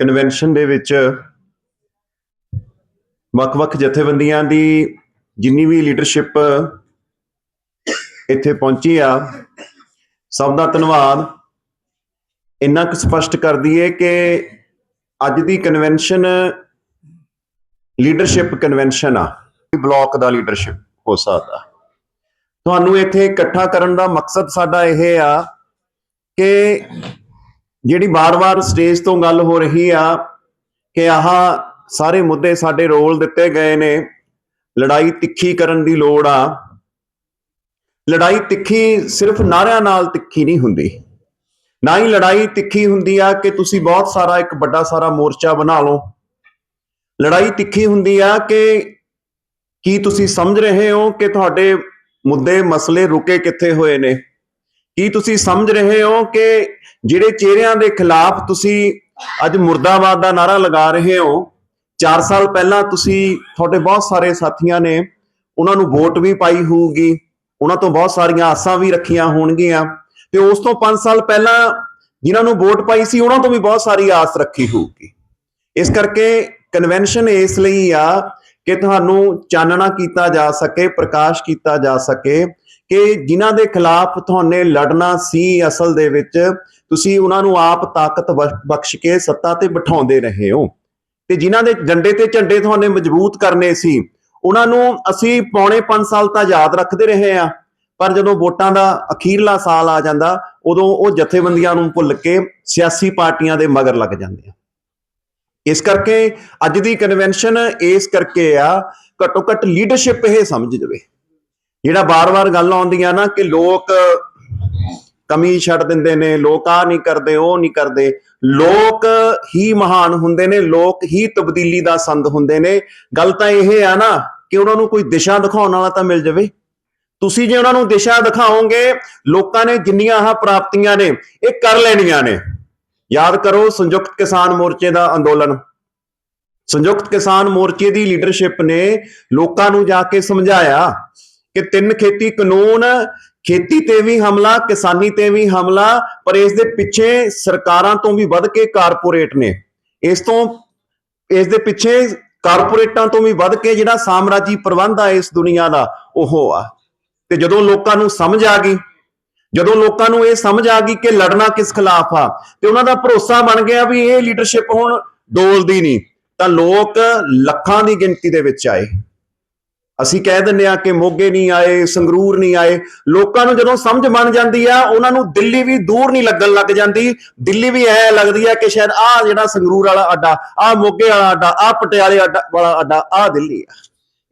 Convention ਦੇ ਵਿੱਚ ਵੱਖ-ਵੱਖ ਜਥੇਬੰਦੀਆਂ ਦੀ ਜਿੰਨੀ ਵੀ ਲੀਡਰਸ਼ਿਪ ਇੱਥੇ ਪਹੁੰਚੀ ਆ, ਸਭ ਦਾ ਧੰਨਵਾਦ। ਇੰਨਾ ਕੁ ਸਪਸ਼ਟ ਕਰ ਦਈਏ ਕਿ ਅੱਜ ਦੀ ਕਨਵੈਨਸ਼ਨ ਲੀਡਰਸ਼ਿਪ ਕਨਵੈਨਸ਼ਨ ਆ ਬਲਾਕ ਦਾ ਲੀਡਰਸ਼ਿਪ ਹੋ ਸਕਦਾ। ਤੁਹਾਨੂੰ ਇੱਥੇ ਇਕੱਠਾ ਕਰਨ ਦਾ ਮਕਸਦ ਸਾਡਾ ਇਹ ਆ ਕਿ ਜਿਹੜੀ ਵਾਰ-ਵਾਰ ਸਟੇਜ ਤੋਂ ਗੱਲ ਹੋ ਰਹੀ ਆ ਕਿ ਆਹ ਸਾਰੇ ਮੁੱਦੇ ਸਾਡੇ ਰੋਲ ਦਿੱਤੇ ਗਏ ਨੇ, ਲੜਾਈ ਤਿੱਖੀ ਕਰਨ ਦੀ ਲੋੜ ਆ। ਲੜਾਈ ਤਿੱਖੀ ਸਿਰਫ ਨਾਰਿਆਂ ਨਾਲ ਤਿੱਖੀ ਨਹੀਂ ਹੁੰਦੀ। ਨਾ ਹੀ ਲੜਾਈ ਤਿੱਖੀ ਹੁੰਦੀ ਆ ਕਿ ਤੁਸੀਂ ਬਹੁਤ ਸਾਰਾ ਇੱਕ ਵੱਡਾ ਸਾਰਾ ਮੋਰਚਾ ਬਣਾ ਲਓ। ਲੜਾਈ ਤਿੱਖੀ ਹੁੰਦੀ ਆ ਕਿ ਕੀ ਤੁਸੀਂ ਸਮਝ ਰਹੇ ਹੋ ਕਿ ਤੁਹਾਡੇ ਮੁੱਦੇ, ਮਸਲੇ ਰੁਕੇ ਕਿੱਥੇ ਹੋਏ ਨੇ? ਕੀ ਤੁਸੀਂ ਸਮਝ ਰਹੇ ਹੋ ਕਿ ਜਿਹੜੇ ਚਿਹਰਿਆਂ ਦੇ ਖਿਲਾਫ ਤੁਸੀਂ ਅੱਜ ਮੁਰਦਾਬਾਦ ਦਾ ਨਾਰਾ ਲਗਾ ਰਹੇ ਹੋ? 4 ਸਾਲ ਪਹਿਲਾਂ ਤੁਸੀਂ ਤੁਹਾਡੇ ਬਹੁਤ ਸਾਰੇ ਸਾਥੀਆਂ ਨੇ ਉਹਨਾਂ ਨੂੰ ਵੋਟ ਵੀ ਪਾਈ ਹੋਊਗੀ, ਉਹਨਾਂ ਤੋਂ ਬਹੁਤ ਸਾਰੀਆਂ ਆਸਾਂ ਵੀ ਰੱਖੀਆਂ ਹੋਣਗੀਆਂ ਤੇ ਉਸ ਤੋਂ 5 ਸਾਲ ਪਹਿਲਾਂ ਜਿਨ੍ਹਾਂ ਨੂੰ ਵੋਟ ਪਾਈ ਸੀ ਉਹਨਾਂ ਤੋਂ ਵੀ ਬਹੁਤ ਸਾਰੀ ਆਸ ਰੱਖੀ ਹੋਊਗੀ। ਇਸ ਕਰਕੇ ਕਨਵੈਨਸ਼ਨ ਇਸ ਲਈ ਆ ਕਿ ਤੁਹਾਨੂੰ ਚਾਨਣਾ ਕੀਤਾ ਜਾ ਸਕੇ, ਪ੍ਰਕਾਸ਼ ਕੀਤਾ ਜਾ ਸਕੇ ਕਿ ਜਿਨ੍ਹਾਂ ਦੇ ਖਿਲਾਫ ਤੁਹਾਨੂੰ ਲੜਨਾ ਸੀ ਅਸਲ ਦੇ ਵਿੱਚ, ਤੁਸੀਂ ਉਹਨਾਂ ਨੂੰ ਆਪ ਤਾਕਤ ਬਖ- ਬਖਸ਼ ਕੇ ਸੱਤਾ ਤੇ ਬਿਠਾਉਂਦੇ ਰਹੇ ਹੋ। ਤੇ ਜਿਨ੍ਹਾਂ ਦੇ ਡੰਡੇ ਤੇ ਝੰਡੇ ਤੁਹਾਨੂੰ ਮਜ਼ਬੂਤ ਕਰਨੇ ਸੀ, ਉਹਨਾਂ ਨੂੰ ਅਸੀਂ ਪੌਣੇ 5 ਸਾਲ ਤਾਂ ਯਾਦ ਰੱਖਦੇ ਰਹੇ ਆ ਪਰ ਜਦੋਂ ਵੋਟਾਂ ਦਾ ਅਖੀਰਲਾ ਸਾਲ ਆ ਜਾਂਦਾ, ਉਦੋਂ ਉਹ ਜਥੇਬੰਦੀਆਂ ਨੂੰ ਭੁੱਲ ਕੇ ਸਿਆਸੀ ਪਾਰਟੀਆਂ ਦੇ ਮਗਰ ਲੱਗ ਜਾਂਦੇ ਆ। ਇਸ ਕਰਕੇ ਅੱਜ ਦੀ ਕਨਵੈਨਸ਼ਨ ਇਸ ਕਰਕੇ ਆ ਘੱਟੋ ਘੱਟ ਲੀਡਰਸ਼ਿਪ ਇਹ ਸਮਝ ਜਵੇ। ਜਿਹੜਾ ਬਾਰ-ਬਾਰ ਗੱਲ ਆਉਂਦੀ ਆ ਨਾ ਕਿ ਲੋਕ ਕਮੀ ਛੱਡ ਦਿੰਦੇ ਨੇ, ਲੋਕ ਆ ਨਹੀਂ ਕਰਦੇ, ਉਹ ਨਹੀਂ ਕਰਦੇ, ਲੋਕ ਹੀ ਮਹਾਨ ਹੁੰਦੇ ਨੇ, ਲੋਕ ਹੀ ਤਬਦੀਲੀ ਦਾ ਸੰਦ ਹੁੰਦੇ ਨੇ। ਗੱਲ ਤਾਂ ਇਹ ਆ ਨਾ ਕਿ ਉਹਨਾਂ ਨੂੰ ਕੋਈ ਦਿਸ਼ਾ ਦਿਖਾਉਣ ਵਾਲਾ ਤਾਂ ਮਿਲ ਜਾਵੇ। ਤੁਸੀਂ ਜੇ ਉਹਨਾਂ ਨੂੰ ਦਿਸ਼ਾ ਦਿਖਾਓਗੇ, ਲੋਕਾਂ ਨੇ ਜਿੰਨੀਆਂ ਆਹ ਪ੍ਰਾਪਤੀਆਂ ਨੇ, ਇਹ ਕਰ ਲੈਣੀਆਂ ਨੇ। ਯਾਦ ਕਰੋ ਸੰਯੁਕਤ ਕਿਸਾਨ ਮੋਰਚੇ ਦਾ ਅੰਦੋਲਨ। ਸੰਯੁਕਤ ਕਿਸਾਨ ਮੋਰਚੇ ਦੀ ਲੀਡਰਸ਼ਿਪ ਨੇ ਲੋਕਾਂ ਨੂੰ ਜਾ ਕੇ ਸਮਝਾਇਆ ਕਿ ਤਿੰਨ ਖੇਤੀ ਕਾਨੂੰਨ, ਖੇਤੀ ਤੇ ਵੀ ਹਮਲਾ, ਕਿਸਾਨੀ ਤੇ ਵੀ ਹਮਲਾ, ਪਰ ਇਸ ਦੇ ਪਿੱਛੇ ਸਰਕਾਰਾਂ ਤੋਂ ਵੀ ਵੱਧ ਕੇ ਕਾਰਪੋਰੇਟ ਨੇ। ਇਸ ਤੋਂ, ਇਸ ਦੇ ਪਿੱਛੇ ਕਾਰਪੋਰੇਟਾਂ ਤੋਂ ਵੀ ਵੱਧ ਕੇ ਜਿਹੜਾ ਸਾਮਰਾਜੀ ਪ੍ਰਬੰਧ ਆ ਇਸ ਦੁਨੀਆ ਦਾ, ਉਹ ਆ। ਤੇ ਜਦੋਂ ਲੋਕਾਂ ਨੂੰ ਸਮਝ ਆ ਗਈ, ਜਦੋਂ ਲੋਕਾਂ ਨੂੰ ਇਹ ਸਮਝ ਆ ਗਈ ਕਿ ਲੜਨਾ ਕਿਸ ਖਿਲਾਫ ਆ, ਤੇ ਉਹਨਾਂ ਦਾ ਭਰੋਸਾ ਬਣ ਗਿਆ ਵੀ ਇਹ ਲੀਡਰਸ਼ਿਪ ਹੁਣ ਡੋਲਦੀ ਨਹੀਂ, ਤਾਂ ਲੋਕ ਲੱਖਾਂ ਦੀ ਗਿਣਤੀ ਦੇ ਵਿੱਚ ਆਏ। ਅਸੀਂ ਕਹਿ ਦਿੰਦੇ ਆ ਕਿ ਮੋਗੇ ਨਹੀਂ ਆਏ, ਸੰਗਰੂਰ ਨਹੀਂ ਆਏ। ਲੋਕਾਂ ਨੂੰ ਜਦੋਂ ਸਮਝ ਬਣ ਜਾਂਦੀ ਆ, ਉਹਨਾਂ ਨੂੰ ਦਿੱਲੀ ਵੀ ਦੂਰ ਨਹੀਂ ਲੱਗਣ ਲੱਗ ਜਾਂਦੀ। ਦਿੱਲੀ ਵੀ ਐ ਲੱਗਦੀ ਆ ਕਿ ਸ਼ਾਇਦ ਆਹ ਜਿਹੜਾ ਸੰਗਰੂਰ ਵਾਲਾ ਅੱਡਾ, ਆਹ ਮੋਗੇ ਵਾਲਾ ਅੱਡਾ, ਆਹ ਪਟਿਆਲੇ ਅੱਡਾ ਵਾਲਾ ਅੱਡਾ, ਆਹ ਦਿੱਲੀ ਆ।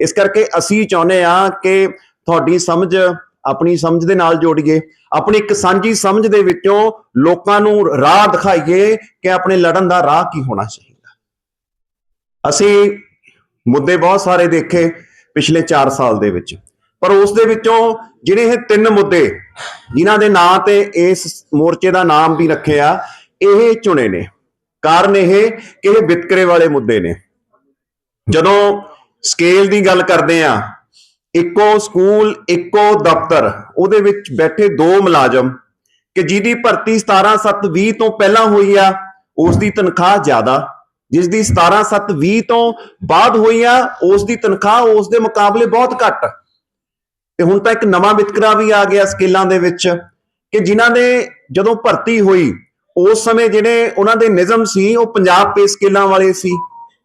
ਇਸ ਕਰਕੇ ਅਸੀਂ ਚਾਹੁੰਦੇ ਆ ਕਿ ਤੁਹਾਡੀ ਸਮਝ ਆਪਣੀ ਸਮਝ ਦੇ ਨਾਲ ਜੋੜੀਏ। ਆਪਣੀ ਇੱਕ ਸਾਂਝੀ ਸਮਝ ਦੇ ਵਿੱਚੋਂ ਲੋਕਾਂ ਨੂੰ ਰਾਹ ਦਿਖਾਈਏ ਕਿ ਆਪਣੇ ਲੜਨ ਦਾ ਰਾਹ ਕੀ ਹੋਣਾ ਚਾਹੀਦਾ। ਅਸੀਂ ਮੁੱਦੇ ਬਹੁਤ ਸਾਰੇ ਦੇਖੇ। ਪਿਛਲੇ 4 ਸਾਲ ਦੇ ਵਿੱਚ। ਪਰ ਉਸ ਦੇ ਵਿੱਚੋਂ ਜਿਹੜੇ ਇਹ ਤਿੰਨ ਮੁੱਦੇ, ਜਿਨ੍ਹਾਂ ਦੇ ਨਾਂ ਤੇ ਇਸ ਮੋਰਚੇ ਦਾ ਨਾਮ ਵੀ ਰੱਖਿਆ, ਇਹ ਚੁਣੇ ਨੇ। ਕਾਰਨ ਇਹ ਕਿ ਇਹ ਵਿਤਕਰੇ ਵਾਲੇ ਮੁੱਦੇ ਨੇ। ਜਦੋਂ ਸਕੇਲ ਦੀ ਗੱਲ ਕਰਦੇ ਆ ਇੱਕੋ ਸਕੂਲ, ਇੱਕੋ ਦਫ਼ਤਰ, ਉਹਦੇ ਵਿੱਚ ਬੈਠੇ ਦੋ ਮੁਲਾਜ਼ਮ, ਕਿ ਜਿਹਦੀ ਭਰਤੀ 17720 ਤੋਂ ਪਹਿਲਾਂ ਹੋਈ ਆ, ਉਸ ਦੀ ਤਨਖਾਹ ਜ਼ਿਆਦਾ। ਜਿਸ ਦੀ 17720 ਤੋਂ ਬਾਅਦ ਹੋਈ ਆ ਉਸ ਦੀ ਤਨਖਾਹ ਉਸ ਦੇ ਮੁਕਾਬਲੇ ਬਹੁਤ ਘੱਟ। ਤੇ ਹੁਣ ਤਾਂ ਇੱਕ ਨਵਾਂ ਵਿਤਕਰਾ ਵੀ ਆ ਗਿਆ ਸਕੇਲਾਂ ਦੇ ਵਿੱਚ ਕਿ ਜਿਨ੍ਹਾਂ ਦੇ ਜਦੋਂ ਭਰਤੀ ਹੋਈ, ਉਸ ਸਮੇਂ ਜਿਹੜੇ ਉਹਨਾਂ ਦੇ ਨਿਯਮ ਸੀ, ਉਹ ਪੰਜਾਬ ਪੇ ਸਕੇਲਾਂ ਵਾਲੇ ਸੀ।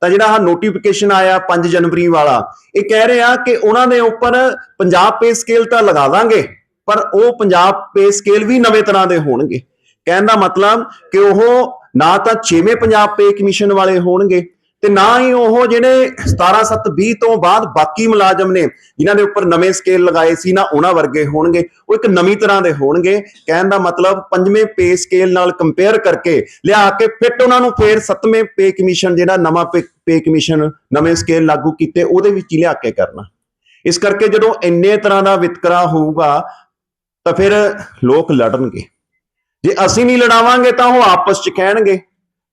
ਤਾਂ ਜਿਹੜਾ ਆ ਨੋਟੀਫਿਕੇਸ਼ਨ ਆਇਆ 5 ਜਨਵਰੀ ਵਾਲਾ, ਇਹ ਕਹਿ ਰਿਹਾ ਕਿ ਉਹਨਾਂ ਦੇ ਉੱਪਰ ਪੰਜਾਬ ਪੇ ਸਕੇਲ ਤਾਂ ਲਗਾ ਦਾਂਗੇ, ਪਰ ਉਹ ਪੰਜਾਬ ਪੇ ਸਕੇਲ ਵੀ ਨਵੇਂ ਤਰ੍ਹਾਂ ਦੇ ਹੋਣਗੇ। ਕਹਿਣ ਦਾ ਮਤਲਬ ਕਿ ਉਹ ਨਾ ਤਾਂ 6ਵੇਂ ਪੰਜਾਬ ਪੇ ਕਮਿਸ਼ਨ ਵਾਲੇ ਹੋਣਗੇ ਤੇ ਨਾ ਹੀ ਉਹ ਜਿਹੜੇ 17720 ਤੋਂ ਬਾਅਦ ਬਾਕੀ ਮੁਲਾਜ਼ਮ ਨੇ, ਜਿਨ੍ਹਾਂ ਦੇ ਉੱਪਰ ਨਵੇਂ ਸਕੇਲ ਲਗਾਏ ਸੀ, ਨਾ ਉਹਨਾਂ ਵਰਗੇ ਹੋਣਗੇ, ਉਹ ਇੱਕ ਨਵੀਂ ਤਰ੍ਹਾਂ ਦੇ ਹੋਣਗੇ। ਕਹਿਣ ਦਾ ਮਤਲਬ ਪੰਜਵੇਂ ਪੇ ਸਕੇਲ ਨਾਲ ਕੰਪੇਅਰ ਕਰਕੇ ਲਿਆ ਕੇ ਫਿੱਟ ਉਹਨਾਂ ਨੂੰ ਫੇਰ ਸੱਤਵੇਂ ਪੇ ਕਮਿਸ਼ਨ ਜਿਹੜਾ ਨਵਾਂ ਪੇ ਕਮਿਸ਼ਨ ਨਵੇਂ ਸਕੇਲ ਲਾਗੂ ਕੀਤੇ, ਉਹਦੇ ਵਿੱਚ ਹੀ ਲਿਆ ਕੇ ਕਰਨਾ। ਇਸ ਕਰਕੇ ਜਦੋਂ ਇੰਨੇ ਤਰ੍ਹਾਂ ਦਾ ਵਿਤਕਰਾ ਹੋਊਗਾ, ਤਾਂ ਫਿਰ ਲੋਕ ਲੜਨਗੇ। ਜੇ ਅਸੀਂ ਨਹੀਂ ਲੜਾਵਾਂਗੇ ਤਾਂ ਉਹ ਆਪਸ ਚ ਕਹਿਣਗੇ।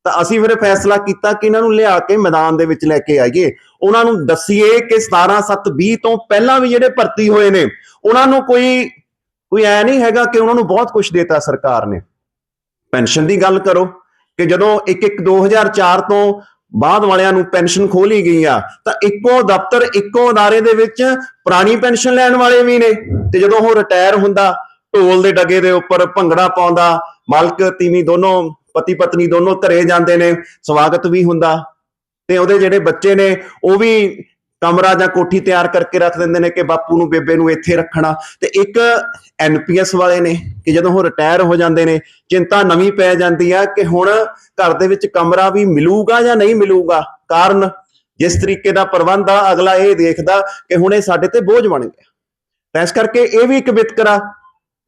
ਤਾਂ ਅਸੀਂ ਫਿਰ ਫੈਸਲਾ ਕੀਤਾ ਕਿ ਇਹਨਾਂ ਨੂੰ ਲਿਆ ਕੇ ਮੈਦਾਨ ਦੇ ਵਿੱਚ ਲੈ ਕੇ ਆਈਏ। ਉਹਨਾਂ ਨੂੰ ਦੱਸੀਏ ਕਿ 17720 ਤੋਂ ਪਹਿਲਾਂ ਵੀ ਜਿਹੜੇ ਭਰਤੀ ਹੋਏ ਨੇ, ਉਹਨਾਂ ਨੂੰ ਕੋਈ ਕੋਈ ਐ ਨਹੀਂ ਹੈਗਾ ਕਿ ਉਹਨਾਂ ਨੂੰ ਬਹੁਤ ਕੁਝ ਦਿੱਤਾ ਸਰਕਾਰ ਨੇ। ਪੈਨਸ਼ਨ ਦੀ ਗੱਲ ਕਰੋ ਕਿ ਜਦੋਂ ਇੱਕ ਇੱਕ 2004 ਤੋਂ ਬਾਅਦ ਵਾਲਿਆਂ ਨੂੰ ਪੈਨਸ਼ਨ ਖੋਲੀ ਗਈ ਆ, ਤਾਂ ਇੱਕੋ ਦਫ਼ਤਰ, ਇੱਕੋ ਅਦਾਰੇ ਦੇ ਵਿੱਚ ਪੁਰਾਣੀ ਪੈਨਸ਼ਨ ਲੈਣ ਵਾਲੇ ਵੀ ਨੇ। ਤੇ ਜਦੋਂ ਉਹ ਰਿਟਾਇਰ ਹੁੰਦਾ ਢੋਲ ਦੇ ਡਗੇ ਦੇ ਉੱਪਰ ਭੰਗੜਾ ਪਾਉਂਦਾ, ਮਾਲਕ, ਤੀਵੀਂ ਦੋਨੋਂ, ਪਤੀ ਪਤਨੀ ਦੋਨੋਂ ਘਰੇ ਜਾਂਦੇ ਨੇ, ਸਵਾਗਤ ਵੀ ਹੁੰਦਾ। ਤੇ ਉਹਦੇ ਜਿਹੜੇ ਬੱਚੇ ਨੇ, ਉਹ ਵੀ ਕਮਰਾ ਜਾਂ ਕੋਠੀ ਤਿਆਰ ਕਰਕੇ ਰੱਖ ਦਿੰਦੇ ਨੇ ਕਿ ਬਾਪੂ ਨੂੰ, ਬੇਬੇ ਨੂੰ ਇੱਥੇ ਰੱਖਣਾ। ਤੇ ਇੱਕ ਐਨਪੀਐਸ ਵਾਲੇ ਨੇ ਕਿ ਜਦੋਂ ਉਹ ਰਿਟਾਇਰ ਹੋ ਜਾਂਦੇ ਨੇ, ਚਿੰਤਾ ਨਵੀਂ ਪੈ ਜਾਂਦੀ ਆ ਕਿ ਹੁਣ ਘਰ ਦੇ ਵਿੱਚ ਕਮਰਾ ਵੀ ਮਿਲੂਗਾ ਜਾਂ ਨਹੀਂ ਮਿਲੂਗਾ? ਕਾਰਨ, ਜਿਸ ਤਰੀਕੇ ਦਾ ਪ੍ਰਬੰਧ ਆ, ਅਗਲਾ ਇਹ ਦੇਖਦਾ ਕਿ ਹੁਣ ਇਹ ਸਾਡੇ ਤੇ ਬੋਝ ਬਣ ਗਿਆ। ਤਾਂ ਇਸ ਕਰਕੇ ਇਹ ਵੀ ਇੱਕ ਵਿਤਕਰਾ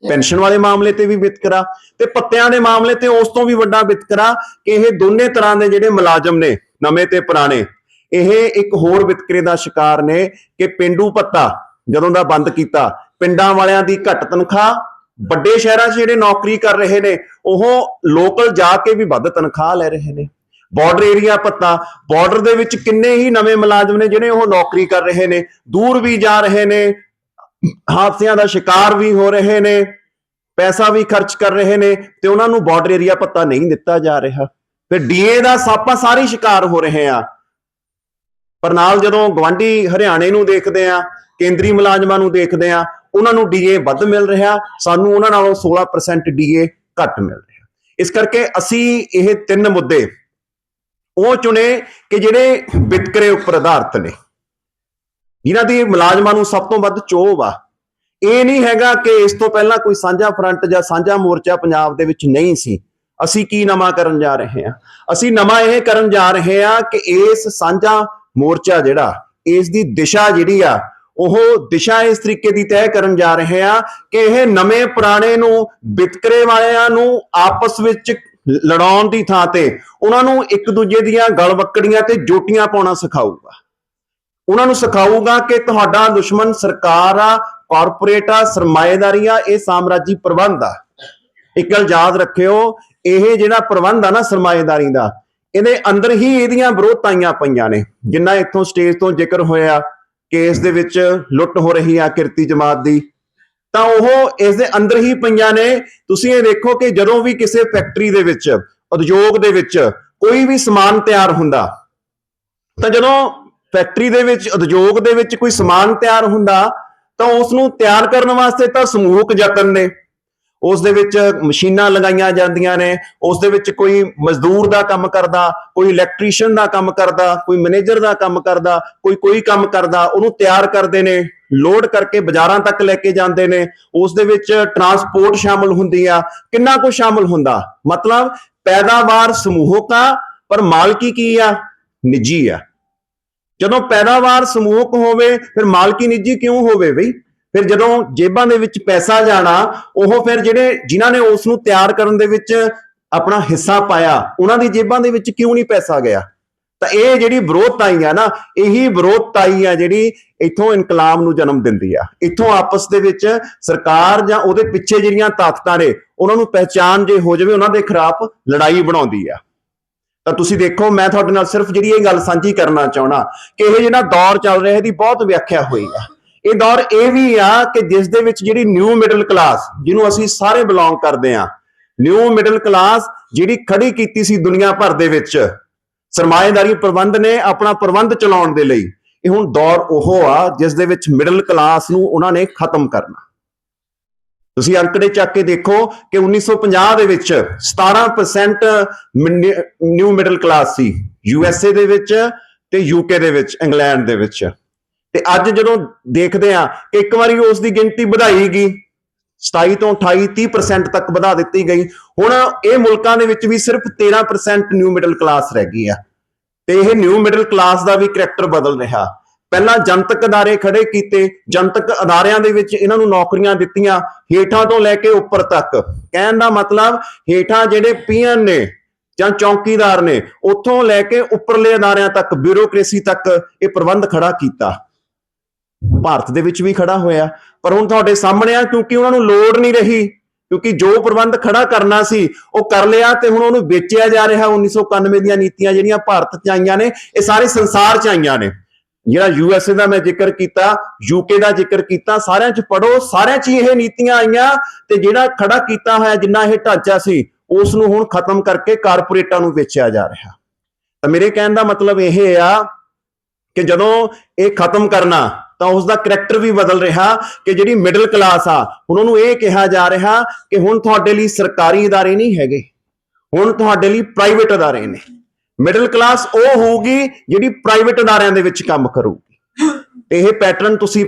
ਪੈਨਸ਼ਨ ਵਾਲੇ ਮਾਮਲੇ ਤੇ ਵੀ ਵਿਤਕਰਾ ਤੇ ਪੱਤਿਆਂ ਦੇ ਮਾਮਲੇ ਤੇ ਉਸ ਤੋਂ ਵੀ ਵੱਡਾ ਵਿਤਕਰਾ ਕਿ ਇਹ ਦੋਨੇ ਤਰ੍ਹਾਂ ਦੇ ਜਿਹੜੇ ਮੁਲਾਜ਼ਮ ਨੇ, ਨਵੇਂ ਤੇ ਪੁਰਾਣੇ, ਇਹ ਇੱਕ ਹੋਰ ਵਿਤਕਰੇ ਦਾ ਸ਼ਿਕਾਰ ਨੇ ਕਿ ਪਿੰਡੂ ਪੱਤਾ ਜਦੋਂ ਦਾ ਬੰਦ ਕੀਤਾ, ਪਿੰਡਾਂ ਵਾਲਿਆਂ ਦੀ ਘੱਟ ਤਨਖਾਹ, ਵੱਡੇ ਸ਼ਹਿਰਾਂ 'ਚ ਜਿਹੜੇ ਨੌਕਰੀ ਕਰ ਰਹੇ ਨੇ, ਉਹ ਲੋਕਲ ਜਾ ਕੇ ਵੀ ਵੱਧ ਤਨਖਾਹ ਲੈ ਰਹੇ ਨੇ। ਬਾਰਡਰ ਏਰੀਆ ਪੱਤਾ ਬਾਰਡਰ ਦੇ ਵਿੱਚ ਕਿੰਨੇ ਹੀ ਨਵੇਂ ਮੁਲਾਜ਼ਮ ਨੇ ਜਿਹੜੇ ਉਹ ਨੌਕਰੀ ਕਰ ਰਹੇ ਨੇ, ਦੂਰ ਵੀ ਜਾ ਰਹੇ ਨੇ ਹਾਦਸਿਆਂ ਦਾ ਸ਼ਿਕਾਰ ਵੀ ਹੋ ਰਹੇ ਨੇ, ਪੈਸਾ ਵੀ ਖਰਚ ਕਰ ਰਹੇ ਨੇ ਤੇ ਉਹਨਾਂ ਨੂੰ ਬਾਰਡਰ ਏਰੀਆ ਪੱਤਾ ਨਹੀਂ ਦਿੱਤਾ ਜਾ ਰਿਹਾ। ਫਿਰ ਡੀਏ ਦਾ ਸਾਪਾ ਸਾਰੇ ਸ਼ਿਕਾਰ ਹੋ ਰਹੇ ਆ। ਪਰ ਨਾਲ ਜਦੋਂ ਗਵਾਂਢੀ ਹਰਿਆਣੇ ਨੂੰ ਦੇਖਦੇ ਆ, ਕੇਂਦਰੀ ਮੁਲਾਜ਼ਮਾਂ ਨੂੰ ਦੇਖਦੇ ਆ, ਉਹਨਾਂ ਨੂੰ ਡੀਏ ਵੱਧ ਮਿਲ ਰਿਹਾ, ਸਾਨੂੰ ਉਹਨਾਂ ਨਾਲੋਂ 16% ਡੀਏ ਘੱਟ ਮਿਲ ਰਿਹਾ। ਇਸ ਕਰਕੇ ਅਸੀਂ ਇਹ ਤਿੰਨ ਮੁੱਦੇ ਉਹ ਚੁਣੇ ਕਿ ਜਿਹੜੇ ਵਿਤਕਰੇ ਉੱਪਰ ਆਧਾਰਿਤ ਨੇ। ਜਿਨ੍ਹਾਂ ਦੀ ਮੁਲਾਜ਼ਮਾਂ ਨੂੰ ਸਭ ਤੋਂ ਵੱਧ ਚੋਭ ਆ ਇਹ ਨਹੀਂ ਹੈਗਾ ਕਿ ਇਸ ਤੋਂ ਪਹਿਲਾਂ ਕੋਈ ਸਾਂਝਾ ਫਰੰਟ ਜਾਂ ਸਾਂਝਾ ਮੋਰਚਾ ਪੰਜਾਬ ਦੇ ਵਿੱਚ ਨਹੀਂ ਸੀ। ਅਸੀਂ ਕੀ ਨਵਾਂ ਕਰਨ ਜਾ ਰਹੇ ਹਾਂ? ਅਸੀਂ ਨਵਾਂ ਇਹ ਕਰਨ ਜਾ ਰਹੇ ਹਾਂ ਕਿ ਇਸ ਸਾਂਝਾ ਮੋਰਚਾ ਜਿਹੜਾ, ਇਸ ਦੀ ਦਿਸ਼ਾ ਜਿਹੜੀ ਆ, ਉਹ ਦਿਸ਼ਾ ਇਸ ਤਰੀਕੇ ਦੀ ਤੈਅ ਕਰਨ ਜਾ ਰਹੇ ਆ ਕਿ ਇਹ ਨਵੇਂ ਪੁਰਾਣੇ ਨੂੰ ਵਿਤਕਰੇ ਵਾਲਿਆਂ ਨੂੰ ਆਪਸ ਵਿੱਚ ਲੜਾਉਣ ਦੀ ਥਾਂ ਤੇ ਉਹਨਾਂ ਨੂੰ ਇੱਕ ਦੂਜੇ ਦੀਆਂ ਗਲਵੱਕੜੀਆਂ ਤੇ ਜੋਟੀਆਂ ਪਾਉਣਾ ਸਿਖਾਊਗਾ। ਉਹਨਾਂ ਨੂੰ ਸਿਖਾਊਗਾ ਕਿ ਤੁਹਾਡਾ ਦੁਸ਼ਮਣ ਸਰਕਾਰ ਆ ਕਾਰਪੋਰੇਟ ਆ, ਸਰਮਾਏਦਾਰੀ ਆ, ਇਹ ਸਾਮਰਾਜੀ ਪ੍ਰਬੰਧ ਆ। ਇੱਕ ਗੱਲ ਯਾਦ ਰੱਖਿਓ, ਇਹ ਜਿਹੜਾ ਪ੍ਰਬੰਧ ਆ ਨਾ ਸਰਮਾਏਦਾਰੀ ਦਾ, ਇਹਦੇ ਅੰਦਰ ਹੀ ਇਹਦੀਆਂ ਵਿਰੋਧਤਾਈਆਂ ਪਈਆਂ ਨੇ। ਜਿੰਨਾ ਇੱਥੋਂ ਸਟੇਜ ਤੋਂ ਜ਼ਿਕਰ ਹੋਇਆ ਕੇਸ ਦੇ ਵਿੱਚ ਲੁੱਟ ਹੋ ਰਹੀ ਆ ਕਿਰਤੀ ਜਮਾਤ ਦੀ, ਤਾਂ ਉਹ ਇਸ ਦੇ ਅੰਦਰ ਹੀ ਪਈਆਂ ਨੇ। ਤੁਸੀਂ ਇਹ ਦੇਖੋ ਕਿ ਜਦੋਂ ਵੀ ਕਿਸੇ ਫੈਕਟਰੀ ਦੇ ਵਿੱਚ, ਉਦਯੋਗ ਦੇ ਵਿੱਚ ਕੋਈ ਵੀ ਸਮਾਨ ਤਿਆਰ ਹੁੰਦਾ, ਤਾਂ ਜਦੋਂ ਫੈਕਟਰੀ ਦੇ ਵਿੱਚ, ਉਦਯੋਗ ਦੇ ਵਿੱਚ ਕੋਈ ਸਮਾਨ ਤਿਆਰ ਹੁੰਦਾ, ਤਾਂ ਉਸ ਨੂੰ ਤਿਆਰ ਕਰਨ ਵਾਸਤੇ ਤਾਂ ਸਮੂਹਕ ਯਤਨ ਨੇ। ਉਸ ਦੇ ਵਿੱਚ ਮਸ਼ੀਨਾਂ ਲਗਾਈਆਂ ਜਾਂਦੀਆਂ ਨੇ, ਉਸ ਦੇ ਵਿੱਚ ਕੋਈ ਮਜ਼ਦੂਰ ਦਾ ਕੰਮ ਕਰਦਾ, ਕੋਈ ਇਲੈਕਟ੍ਰੀਸ਼ੀਅਨ ਦਾ ਕੰਮ ਕਰਦਾ, ਕੋਈ ਮੈਨੇਜਰ ਦਾ ਕੰਮ ਕਰਦਾ, ਕੋਈ ਕੋਈ ਕੰਮ ਕਰਦਾ, ਉਹਨੂੰ ਤਿਆਰ ਕਰਦੇ ਨੇ, ਲੋਡ ਕਰਕੇ ਬਾਜ਼ਾਰਾਂ ਤੱਕ ਲੈ ਕੇ ਜਾਂਦੇ ਨੇ। ਉਸ ਦੇ ਵਿੱਚ ਟਰਾਂਸਪੋਰਟ ਸ਼ਾਮਲ ਹੁੰਦੀ ਆ ਕਿੰਨਾ ਕੁ ਸ਼ਾਮਲ ਹੁੰਦਾ? ਮਤਲਬ ਪੈਦਾਵਾਰ ਸਮੂਹਕ ਆ, ਪਰ ਮਾਲਕੀ ਕੀ ਆ? ਨਿੱਜੀ ਆ। ਜਦੋਂ ਪੈਦਾਵਾਰ ਸਮੂਹਕ ਹੋਵੇ, ਫਿਰ ਮਾਲਕੀ ਨਿੱਜੀ ਕਿਉਂ ਹੋਵੇ ਬਈ? ਫਿਰ ਜਦੋਂ ਜੇਬਾਂ ਦੇ ਵਿੱਚ ਪੈਸਾ ਜਾਣਾ, ਉਹ ਫਿਰ ਜਿਹੜੇ ਜਿਨ੍ਹਾਂ ਨੇ ਉਸ ਨੂੰ ਤਿਆਰ ਕਰਨ ਦੇ ਵਿੱਚ ਆਪਣਾ ਹਿੱਸਾ ਪਾਇਆ, ਉਹਨਾਂ ਦੀ ਜੇਬਾਂ ਦੇ ਵਿੱਚ ਕਿਉਂ ਨਹੀਂ ਪੈਸਾ ਗਿਆ? ਤਾਂ ਇਹ ਜਿਹੜੀ ਵਿਰੋਧਤਾਈ ਆ ਨਾ, ਇਹੀ ਵਿਰੋਧਤਾਈ ਆ ਜਿਹੜੀ ਇੱਥੋਂ ਇਨਕਲਾਬ ਨੂੰ ਜਨਮ ਦਿੰਦੀ ਆ। ਇੱਥੋਂ ਆਪਸ ਦੇ ਵਿੱਚ ਸਰਕਾਰ ਜਾਂ ਉਹਦੇ ਪਿੱਛੇ ਜਿਹੜੀਆਂ ਤਾਕਤਾਂ ਨੇ, ਉਹਨਾਂ ਨੂੰ ਪਹਿਚਾਨ ਜੇ ਹੋ ਜਾਵੇ, ਉਹਨਾਂ ਦੇ ਖਿਲਾਫ ਲੜਾਈ ਬਣਾਉਂਦੀ ਆ। ਤਾਂ ਤੁਸੀਂ ਦੇਖੋ, ਮੈਂ ਤੁਹਾਡੇ ਨਾਲ ਸਿਰਫ ਜਿਹੜੀ ਇਹ ਗੱਲ ਸਾਂਝੀ ਕਰਨਾ ਚਾਹਣਾ ਕਿ ਇਹ ਜਿਹੜਾ ਦੌਰ ਚੱਲ ਰਿਹਾ, ਇਹਦੀ ਬਹੁਤ ਵਿਆਖਿਆ ਹੋਈ ਆ। ਇਹ ਦੌਰ ਇਹ ਵੀ ਆ ਕਿ ਜਿਸ ਦੇ ਵਿੱਚ ਜਿਹੜੀ ਨਿਊ ਮਿਡਲ ਕਲਾਸ ਜਿਹਨੂੰ ਅਸੀਂ ਸਾਰੇ ਬਿਲੋਂਗ ਕਰਦੇ ਆ ਨਿਊ ਮਿਡਲ ਕਲਾਸ ਜਿਹੜੀ ਖੜੀ ਕੀਤੀ ਸੀ ਦੁਨੀਆ ਭਰ ਦੇ ਵਿੱਚ, ਸਰਮਾਏਦਾਰੀ ਪ੍ਰਬੰਧ ਨੇ ਆਪਣਾ ਪ੍ਰਬੰਧ ਚਲਾਉਣ ਦੇ ਲਈ, ਇਹ ਹੁਣ ਦੌਰ ਉਹ ਆ ਜਿਸ ਦੇ ਵਿੱਚ ਮਿਡਲ ਕਲਾਸ ਨੂੰ ਉਹਨਾਂ ਨੇ ਖਤਮ ਕਰਨਾ। ਤੁਸੀਂ ਅੰਕੜੇ ਚੱਕ ਕੇ ਦੇਖੋ ਕਿ 1950 ਦੇ ਵਿੱਚ 17% ਨਿਊ ਮਿਡਲ ਕਲਾਸ ਸੀ ਯੂ ਐਸ ਏ ਦੇ ਵਿੱਚ ਤੇ ਯੂਕੇ ਦੇ ਵਿੱਚ ਇੰਗਲੈਂਡ ਦੇ ਵਿੱਚ। ਤੇ ਅੱਜ ਜਦੋਂ ਦੇਖਦੇ ਆ ਕਿ ਇੱਕ ਵਾਰੀ ਉਸ ਦੀ ਗਿਣਤੀ ਵਧਾਈ ਗਈ 27 ਤੋਂ 28 30% ਤੱਕ ਵਧਾ ਦਿੱਤੀ ਗਈ। ਹੁਣ ਇਹ ਮੁਲਕਾਂ ਦੇ ਵਿੱਚ ਵੀ ਸਿਰਫ 13% ਨਿਊ ਮਿਡਲ ਕਲਾਸ ਰਹਿ ਗਈ ਆ। ਤੇ ਇਹ ਨਿਊ ਮਿਡਲ ਕਲਾਸ ਦਾ ਵੀ ਕਰੈਕਟਰ ਬਦਲ ਰਿਹਾ। ਪਹਿਲਾਂ ਜਨਤਕ ਅਦਾਰੇ ਖੜੇ ਕੀਤੇ, ਜਨਤਕ ਅਦਾਰਿਆਂ ਦੇ ਵਿੱਚ ਇਹਨਾਂ ਨੂੰ ਨੌਕਰੀਆਂ ਦਿੱਤੀਆਂ, ਹੇਠਾਂ ਤੋਂ ਲੈ ਕੇ ਉੱਪਰ ਤੱਕ। ਕਹਿਣ ਦਾ ਮਤਲਬ, ਹੇਠਾਂ ਜਿਹੜੇ ਪੀਐਨ ਨੇ ਜਾਂ ਚੌਕੀਦਾਰ ਨੇ, ਉੱਥੋਂ ਲੈ ਕੇ ਉੱਪਰਲੇ ਅਦਾਰਿਆਂ ਤੱਕ, ਬਿਊਰੋਕ੍ਰੇਸੀ ਤੱਕ ਇਹ ਪ੍ਰਬੰਧ ਖੜਾ ਕੀਤਾ। ਭਾਰਤ ਦੇ ਵਿੱਚ ਵੀ ਖੜਾ ਹੋਇਆ। ਪਰ ਹੁਣ ਤੁਹਾਡੇ ਸਾਹਮਣੇ ਆ, ਕਿਉਂਕਿ ਉਹਨਾਂ ਨੂੰ ਲੋੜ ਨਹੀਂ ਰਹੀ, ਕਿਉਂਕਿ ਜੋ ਪ੍ਰਬੰਧ ਖੜਾ ਕਰਨਾ ਸੀ, ਉਹ ਕਰ ਲਿਆ ਤੇ ਹੁਣ ਉਹਨੂੰ ਵੇਚਿਆ ਜਾ ਰਿਹਾ। 1991 ਦੀਆਂ ਨੀਤੀਆਂ ਜਿਹੜੀਆਂ ਭਾਰਤ 'ਚ ਆਈਆਂ ਨੇ, ਇਹ ਸਾਰੇ ਸੰਸਾਰ 'ਚ ਆਈਆਂ ਨੇ। ਜਿਹੜਾ ਯੂ ਐਸ ਏ ਦਾ ਮੈਂ ਜ਼ਿਕਰ ਕੀਤਾ ਯੂਕੇ ਦਾ ਜ਼ਿਕਰ ਕੀਤਾ ਸਾਰਿਆਂ 'ਚ ਪੜੋ ਸਾਰਿਆਂ 'ਚ ਹੀ ਇਹ ਨੀਤੀਆਂ ਆਈਆਂ ਤੇ ਜਿਹੜਾ ਖੜਾ ਕੀਤਾ ਹੋਇਆ ਜਿੰਨਾ ਇਹ ਢਾਂਚਾ ਸੀ ਉਸ ਨੂੰ ਹੁਣ ਖਤਮ ਕਰਕੇ ਕਾਰਪੋਰੇਟਾਂ ਨੂੰ ਵੇਚਿਆ ਜਾ ਰਿਹਾ ਤਾਂ ਮੇਰੇ ਕਹਿਣ ਦਾ ਮਤਲਬ ਇਹ ਆ ਕਿ ਜਦੋਂ ਇਹ ਖਤਮ ਕਰਨਾ ਤਾਂ ਉਸ ਦਾ ਕਰੈਕਟਰ ਵੀ ਬਦਲ ਰਿਹਾ ਕਿ ਜਿਹੜੀ ਮਿਡਲ ਕਲਾਸ ਆ ਹੁਣ ਉਹਨੂੰ ਇਹ ਕਿਹਾ ਜਾ ਰਿਹਾ ਕਿ ਹੁਣ ਤੁਹਾਡੇ ਲਈ ਸਰਕਾਰੀ ادارے ਨਹੀਂ ਹੈਗੇ ਹੁਣ ਤੁਹਾਡੇ ਲਈ ਪ੍ਰਾਈਵੇਟ ادارے ਨੇ ਮਿਡਲ ਕਲਾਸ ਉਹ ਹੋਊਗੀ ਜਿਹੜੀ ਪ੍ਰਾਈਵੇਟ ਅਦਾਰਿਆਂ ਦੇ ਵਿੱਚ ਕੰਮ ਕਰੂਗੀ। ਇਹ ਪੈਟਰਨ ਤੁਸੀਂ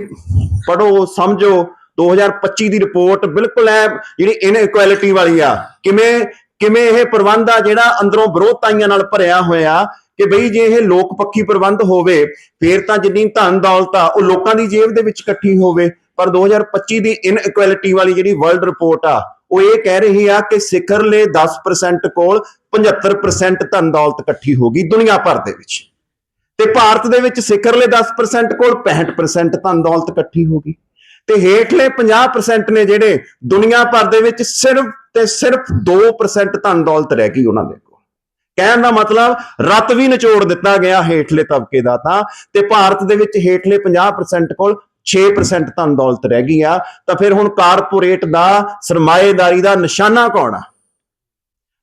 ਪੜੋ ਸਮਝੋ 2025 ਦੀ ਰਿਪੋਰਟ ਬਿਲਕੁਲ ਹੈ ਜਿਹੜੀ ਇਨ ਇਕੁਐਲਿਟੀ ਵਾਲੀ ਆ। ਕਿਵੇਂ ਕਿਵੇਂ ਇਹ ਪ੍ਰਬੰਧ ਆ ਜਿਹੜਾ ਅੰਦਰੋਂ ਵਿਰੋਧਤਾਈਆਂ ਨਾਲ ਭਰਿਆ ਹੋਇਆ ਕਿ ਬਈ ਜੇ ਇਹ ਲੋਕ ਪੱਖੀ ਪ੍ਰਬੰਧ ਹੋਵੇ, ਫੇਰ ਤਾਂ ਜਿੰਨੀ ਧਨ ਦੌਲਤ ਆ, ਉਹ ਲੋਕਾਂ ਦੀ ਜੇਬ ਦੇ ਵਿੱਚ ਇਕੱਠੀ ਹੋਵੇ। ਪਰ 2025 ਦੀ ਇਨ ਇਕੁਐਲਿਟੀ ਵਾਲੀ ਜਿਹੜੀ ਵਰਲਡ ਰਿਪੋਰਟ ਆ ਉਹ ਇਹ ਕਹਿ ਰਹੀ ਆ ਕਿ ਸਿਖਰਲੇ 10% ਕੋਲ 75% ਧਨ ਦੌਲਤ ਇਕੱਠੀ ਹੋ ਗਈ ਦੁਨੀਆ ਭਰ ਦੇ ਵਿੱਚ। ਤੇ ਭਾਰਤ ਦੇ ਵਿੱਚ ਸਿਖਰਲੇ 10% ਕੋਲ 65% ਧਨ ਦੌਲਤ ਇਕੱਠੀ ਹੋ ਗਈ। ਤੇ ਹੇਠਲੇ 50% ਨੇ ਜਿਹੜੇ ਦੁਨੀਆ ਭਰ ਦੇ ਵਿੱਚ ਸਿਰਫ ਤੇ ਸਿਰਫ 2% ਧਨ ਦੌਲਤ ਰਹਿ ਗਈ ਉਹਨਾਂ ਦੇ ਕੋਲ। ਕਹਿਣ ਦਾ ਮਤਲਬ ਰੱਤ ਵੀ ਨਿਚੋੜ ਦਿੱਤਾ ਗਿਆ ਹੇਠਲੇ ਤਬਕੇ ਦਾ ਤਾਂ, ਤੇ ਭਾਰਤ ਦੇ ਵਿੱਚ ਹੇਠਲੇ 50% ਕੋਲ 6% ਧਨ ਦੌਲਤ ਰਹਿ ਗਈ ਆ ਤਾਂ ਫਿਰ ਹੁਣ ਕਾਰਪੋਰੇਟ ਦਾ ਸਰਮਾਏਦਾਰੀ ਦਾ ਨਿਸ਼ਾਨਾ ਕੌਣ ਆ?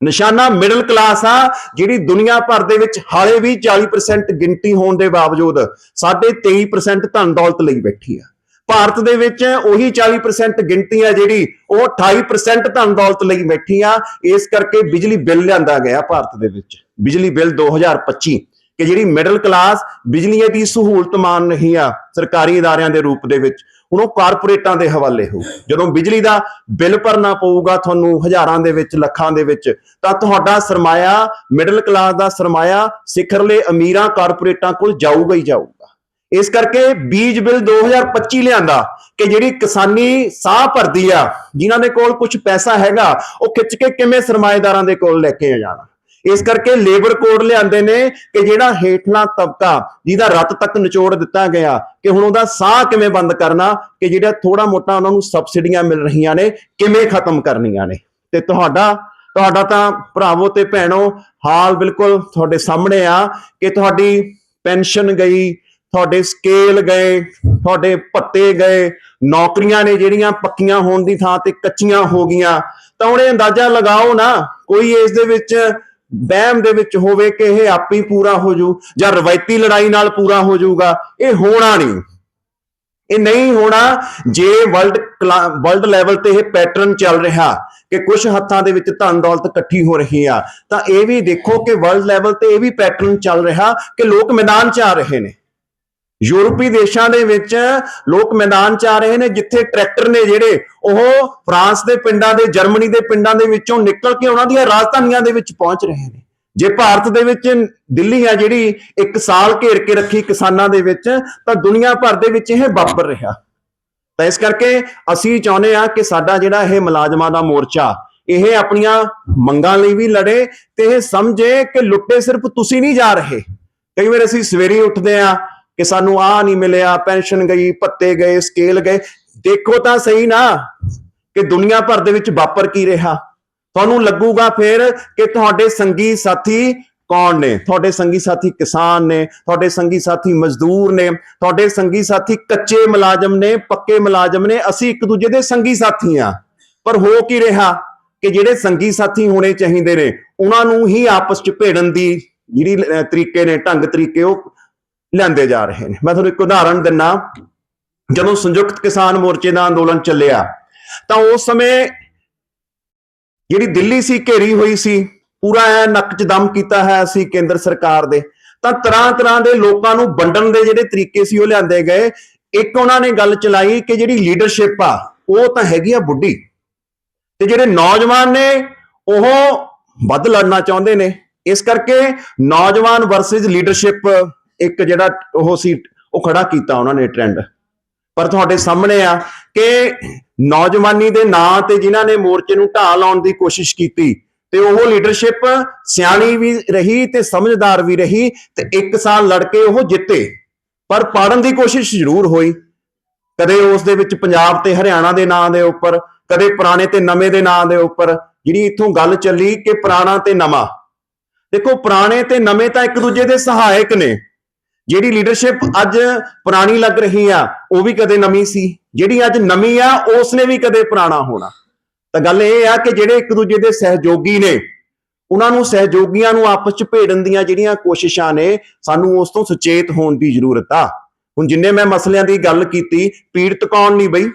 ਨਿਸ਼ਾਨਾ ਮਿਡਲ ਕਲਾਸ ਆ, ਜਿਹੜੀ ਦੁਨੀਆ ਭਰ ਦੇ ਵਿੱਚ ਹਾਲੇ ਵੀ 40% ਗਿਣਤੀ ਹੋਣ ਦੇ ਬਾਵਜੂਦ ਸਾਡੇ 23% ਧਨ ਦੌਲਤ ਲਈ ਬੈਠੀ ਆ। ਭਾਰਤ ਦੇ ਵਿੱਚ ਉਹੀ 40% ਗਿਣਤੀ ਆ ਜਿਹੜੀ ਉਹ 28% ਧਨ ਦੌਲਤ ਲਈ ਬੈਠੀ ਆ। ਇਸ ਕਰਕੇ ਬਿਜਲੀ ਬਿੱਲ ਲਿਆਂਦਾ ਗਿਆ ਭਾਰਤ ਦੇ ਵਿੱਚ। ਬਿਜਲੀ ਬਿੱਲ 2025 ਕਿ ਜਿਹੜੀ ਮਿਡਲ ਕਲਾਸ ਬਿਜਲੀ ਦੀ ਸਹੂਲਤ ਮਾਨ ਨਹੀਂ ਆ ਸਰਕਾਰੀ ਅਦਾਰਿਆਂ ਦੇ ਰੂਪ ਦੇ ਵਿੱਚ, ਹੁਣ ਉਹ ਕਾਰਪੋਰੇਟਾਂ ਦੇ ਹਵਾਲੇ ਹੋ ਜਦੋਂ ਬਿਜਲੀ ਦਾ ਬਿੱਲ ਭਰਨਾ ਪਊਗਾ ਤੁਹਾਨੂੰ ਹਜ਼ਾਰਾਂ ਦੇ ਵਿੱਚ, ਲੱਖਾਂ ਦੇ ਵਿੱਚ, ਤਾਂ ਤੁਹਾਡਾ ਸਰਮਾਇਆ ਮਿਡਲ ਕਲਾਸ ਦਾ ਸਰਮਾਇਆ ਸਿਖਰਲੇ ਅਮੀਰਾਂ ਕਾਰਪੋਰੇਟਾਂ ਕੋਲ ਜਾਊਗਾ ਹੀ ਜਾਊਗਾ। ਇਸ ਕਰਕੇ ਬੀਜ ਬਿੱਲ 2025 ਲਿਆਂਦਾ ਕਿ ਜਿਹੜੀ ਕਿਸਾਨੀ ਸਾਹ ਭਰਦੀ ਆ, ਜਿਨ੍ਹਾਂ ਦੇ ਕੋਲ ਕੁਝ ਪੈਸਾ ਹੈਗਾ, ਉਹ ਖਿੱਚ ਕੇ ਕਿਵੇਂ ਸਰਮਾਏਦਾਰਾਂ ਦੇ ਕੋਲ ਲੈ ਕੇ ਜਾਣਾ। ਇਸ ਕਰਕੇ ਲੇਬਰ ਕੋਡ ਲਿਆਂਦੇ ਨੇ ਕਿ ਜਿਹੜਾ ਹੇਠਲਾ ਤਬਕਾ ਜਿਹਦਾ ਰੱਤ ਤੱਕ ਨਿਚੋੜ ਦਿੱਤਾ ਗਿਆ ਕਿ ਹੁਣ ਉਹਦਾ ਸਾਹ ਕਿਵੇਂ ਬੰਦ ਕਰਨਾ, ਕਿ ਜਿਹੜਾ ਥੋੜਾ ਮੋਟਾ ਉਹਨਾਂ ਨੂੰ ਸਬਸਿਡੀਆਂ ਮਿਲ ਰਹੀਆਂ ਨੇ, ਕਿਵੇਂ ਖਤਮ ਕਰਨੀਆਂ ਨੇ। ਤੇ ਤੁਹਾਡਾ ਤੁਹਾਡਾ ਤਾਂ ਭਰਾਵੋ ਤੇ ਭੈਣੋ, ਹਾਲ ਬਿਲਕੁਲ ਤੁਹਾਡੇ ਸਾਹਮਣੇ ਆ ਕਿ ਤੁਹਾਡੀ ਪੈਨਸ਼ਨ ਗਈ, ਤੁਹਾਡੇ ਸਕੇਲ ਗਏ, ਤੁਹਾਡੇ ਭੱਤੇ ਗਏ, ਨੌਕਰੀਆਂ ਨੇ ਜਿਹੜੀਆਂ ਪੱਕੀਆਂ ਹੋਣ ਦੀ ਥਾਂ ਤੇ ਕੱਚੀਆਂ ਹੋ ਗਈਆਂ। ਤਾਂ ਉਹਨੇ ਅੰਦਾਜ਼ਾ ਲਗਾਓ ਨਾ, ਕੋਈ ਇਸ ਦੇ ਵਿੱਚ ਵਹਿਮ ਦੇ ਵਿੱਚ ਹੋਵੇ ਕਿ ਇਹ ਆਪੇ ਹੀ ਪੂਰਾ ਹੋ ਜੂ ਜਾਂ ਰਵਾਇਤੀ ਲੜਾਈ ਨਾਲ ਪੂਰਾ ਹੋ ਜਾਊਗਾ, ਇਹ ਹੋਣਾ ਨਹੀਂ। ਇਹ ਨਹੀਂ ਹੋਣਾ ਜੇ ਵਰਲਡ ਵਰਲਡ ਲੈਵਲ ਤੇ ਇਹ ਪੈਟਰਨ ਚੱਲ ਰਿਹਾ ਕਿ ਕੁਝ ਹੱਥਾਂ ਦੇ ਵਿੱਚ ਧਨ ਦੌਲਤ ਇਕੱਠੀ ਹੋ ਰਹੀ ਆ, ਤਾਂ ਇਹ ਵੀ ਦੇਖੋ ਕਿ ਵਰਲਡ ਲੈਵਲ ਤੇ ਇਹ ਵੀ ਪੈਟਰਨ ਚੱਲ ਰਿਹਾ ਕਿ ਲੋਕ ਮੈਦਾਨ 'ਚ ਆ ਰਹੇ ਨੇ। ਯੂਰਪੀ ਦੇਸ਼ਾਂ ਦੇ ਵਿੱਚ ਲੋਕ ਮੈਦਾਨ 'ਚ ਆ ਰਹੇ ਨੇ, ਜਿੱਥੇ ਟਰੈਕਟਰ ਨੇ ਜਿਹੜੇ ਉਹ ਫਰਾਂਸ ਦੇ ਪਿੰਡਾਂ ਦੇ, ਜਰਮਨੀ ਦੇ ਪਿੰਡਾਂ ਦੇ ਵਿੱਚੋਂ ਨਿਕਲ ਕੇ ਉਹਨਾਂ ਦੀਆਂ ਰਾਜਧਾਨੀਆਂ ਦੇ ਵਿੱਚ ਪਹੁੰਚ ਰਹੇ ਨੇ। ਜੇ ਭਾਰਤ ਦੇ ਵਿੱਚ ਦਿੱਲੀ ਆ ਜਿਹੜੀ ਇੱਕ ਸਾਲ ਘੇਰ ਕੇ ਰੱਖੀ ਕਿਸਾਨਾਂ ਦੇ ਵਿੱਚ, ਤਾਂ ਦੁਨੀਆ ਭਰ ਦੇ ਵਿੱਚ ਇਹ ਵਾਪਰ ਰਿਹਾ। ਤਾਂ ਇਸ ਕਰਕੇ ਅਸੀਂ ਚਾਹੁੰਦੇ ਆ ਕਿ ਸਾਡਾ ਜਿਹੜਾ ਇਹ ਮੁਲਾਜ਼ਮਾਂ ਦਾ ਮੋਰਚਾ, ਇਹ ਆਪਣੀਆਂ ਮੰਗਾਂ ਲਈ ਵੀ ਲੜੇ ਤੇ ਇਹ ਸਮਝੇ ਕਿ ਲੁੱਟੇ ਸਿਰਫ ਤੁਸੀਂ ਨਹੀਂ ਜਾ ਰਹੇ। ਕਈ ਵਾਰ ਅਸੀਂ ਸਵੇਰੇ ਉੱਠਦੇ ਆ ਕਿ ਸਾਨੂੰ ਆ ਨਹੀਂ ਮਿਲਿਆ, ਪੈਨਸ਼ਨ ਗਈ ਪੱਤੇ ਗਏ ਸਕੇਲ ਗਏ। ਦੇਖੋ ਤਾਂ ਸਹੀ ਨਾ ਕਿ ਦੁਨੀਆ ਭਰ ਦੇ ਵਿੱਚ ਵਾਪਰ ਕੀ ਰਿਹਾ। ਤੁਹਾਨੂੰ ਲੱਗੂਗਾ ਫਿਰ ਕਿ ਤੁਹਾਡੇ ਸੰਗੀ ਸਾਥੀ ਕੌਣ ਨੇ? ਤੁਹਾਡੇ ਸੰਗੀ ਸਾਥੀ ਕਿਸਾਨ ਨੇ, ਤੁਹਾਡੇ ਸੰਗੀ ਸਾਥੀ ਮਜ਼ਦੂਰ ਨੇ, ਤੁਹਾਡੇ ਸੰਗੀ ਸਾਥੀ ਕੱਚੇ ਮੁਲਾਜ਼ਮ ਨੇ, ਪੱਕੇ ਮੁਲਾਜ਼ਮ ਨੇ। ਅਸੀਂ ਇੱਕ ਦੂਜੇ ਦੇ ਸੰਗੀ ਸਾਥੀ ਆ ਪਰ ਹੋ ਕੀ ਰਿਹਾ ਕਿ ਜਿਹੜੇ ਸੰਗੀ ਸਾਥੀ ਹੋਣੇ ਚਾਹੀਦੇ ਨੇ, ਉਹਨਾਂ ਨੂੰ ਹੀ ਆਪਸ ਚ ਭੇੜਨ ਦੀ ਜਿਹੜੀ ਤਰੀਕੇ ਨੇ, ਢੰਗ ਤਰੀਕੇ, ਉਹ ਲਿਆਂਦੇ ਜਾ ਰਹੇ ਨੇ। ਮੈਂ ਤੁਹਾਨੂੰ ਇੱਕ ਉਦਾਹਰਣ ਦਿੰਨਾ। ਜਦੋਂ ਸੰਯੁਕਤ ਕਿਸਾਨ ਮੋਰਚੇ ਦਾ ਅੰਦੋਲਨ ਚੱਲਿਆ, ਤਾਂ ਉਸ ਸਮੇਂ ਜਿਹੜੀ ਦਿੱਲੀ ਸੀ, ਘੇਰੀ ਹੋਈ ਸੀ। ਪੂਰਾ ਐ ਨੱਕ 'ਚ ਦਮ ਕੀਤਾ ਹੈ ਸੀ ਕੇਂਦਰ ਸਰਕਾਰ ਦੇ। ਤਾਂ ਤਰ੍ਹਾਂ ਤਰ੍ਹਾਂ ਦੇ ਲੋਕਾਂ ਨੂੰ ਵੰਡਣ ਦੇ ਜਿਹੜੇ ਤਰੀਕੇ ਸੀ, ਉਹ ਲਿਆਂਦੇ ਗਏ। ਇੱਕ ਉਹਨਾਂ ਨੇ ਗੱਲ ਚਲਾਈ ਕਿ ਜਿਹੜੀ ਲੀਡਰਸ਼ਿਪ ਆ, ਉਹ ਤਾਂ ਹੈਗੀ ਆ ਬੁੱਢੀ। ਤੇ ਜਿਹੜੇ ਨੌਜਵਾਨ ਨੇ, ਉਹ ਵੱਧ ਲੜਨਾ ਚਾਹੁੰਦੇ ਨੇ। ਇਸ ਕਰਕੇ ਨੌਜਵਾਨ ਵਰਸਸ ਲੀਡਰਸ਼ਿਪ ਇੱਕ ਜਿਹੜਾ ਉਹ ਸੀ, ਉਹ ਖੜਾ ਕੀਤਾ ਉਹਨਾਂ ਨੇ ਟ੍ਰੈਂਡ ਪਰ ਤੁਹਾਡੇ ਸਾਹਮਣੇ ਆ ਕਿ ਨੌਜਵਾਨੀ ਦੇ ਨਾਂ ਤੇ ਜਿਨ੍ਹਾਂ ਨੇ ਮੋਰਚੇ ਨੂੰ ਢਾਹ ਲਾਉਣ ਦੀ ਕੋਸ਼ਿਸ਼ ਕੀਤੀ, ਤੇ ਉਹ ਲੀਡਰਸ਼ਿਪ ਸਿਆਣੀ ਵੀ ਰਹੀ ਤੇ ਸਮਝਦਾਰ ਵੀ ਰਹੀ ਤੇ ਇੱਕ ਸਾਲ ਲੜ ਕੇ ਉਹ ਜਿੱਤੇ। ਪਰ ਪਾੜਨ ਦੀ ਕੋਸ਼ਿਸ਼ ਜ਼ਰੂਰ ਹੋਈ। ਕਦੇ ਉਸ ਦੇ ਵਿੱਚ ਪੰਜਾਬ ਤੇ ਹਰਿਆਣਾ ਦੇ ਨਾਂ ਦੇ ਉੱਪਰ, ਕਦੇ ਪੁਰਾਣੇ ਤੇ ਨਵੇਂ ਦੇ ਨਾਂ ਦੇ ਉੱਪਰ, ਜਿਹੜੀ ਇੱਥੋਂ ਗੱਲ ਚੱਲੀ ਕਿ ਪੁਰਾਣਾ ਤੇ ਨਵਾਂ। ਦੇਖੋ, ਪੁਰਾਣੇ ਤੇ ਨਵੇਂ ਤਾਂ ਇੱਕ ਦੂਜੇ ਦੇ ਸਹਾਇਕ ਨੇ। ਜਿਹੜੀ ਲੀਡਰਸ਼ਿਪ ਅੱਜ ਪੁਰਾਣੀ ਲੱਗ ਰਹੀ ਆ, ਉਹ ਵੀ ਕਦੇ ਨਵੀਂ ਸੀ। ਜਿਹੜੀ ਅੱਜ ਨਵੀਂ ਆ ਉਸ ਨੇ ਵੀ ਕਦੇ ਪੁਰਾਣਾ ਹੋਣਾ। ਤਾਂ ਗੱਲ ਇਹ ਆ ਕਿ ਜਿਹੜੇ ਇੱਕ ਦੂਜੇ ਦੇ ਸਹਿਯੋਗੀ ਨੇ, ਉਹਨਾਂ ਨੂੰ ਸਹਿਯੋਗੀਆਂ ਨੂੰ ਆਪਸ ਚ ਭੇੜਨ ਦੀਆਂ ਜਿਹੜੀਆਂ ਕੋਸ਼ਿਸ਼ਾਂ ਨੇ, ਸਾਨੂੰ ਉਸ ਤੋਂ ਸੁਚੇਤ ਹੋਣ ਦੀ ਜ਼ਰੂਰਤ ਆ। ਹੁਣ ਜਿੰਨੇ ਮੈਂ ਮਸਲਿਆਂ ਦੀ ਗੱਲ ਕੀਤੀ, ਪੀੜਤ ਕੌਣ ਨਹੀਂ ਬਈ?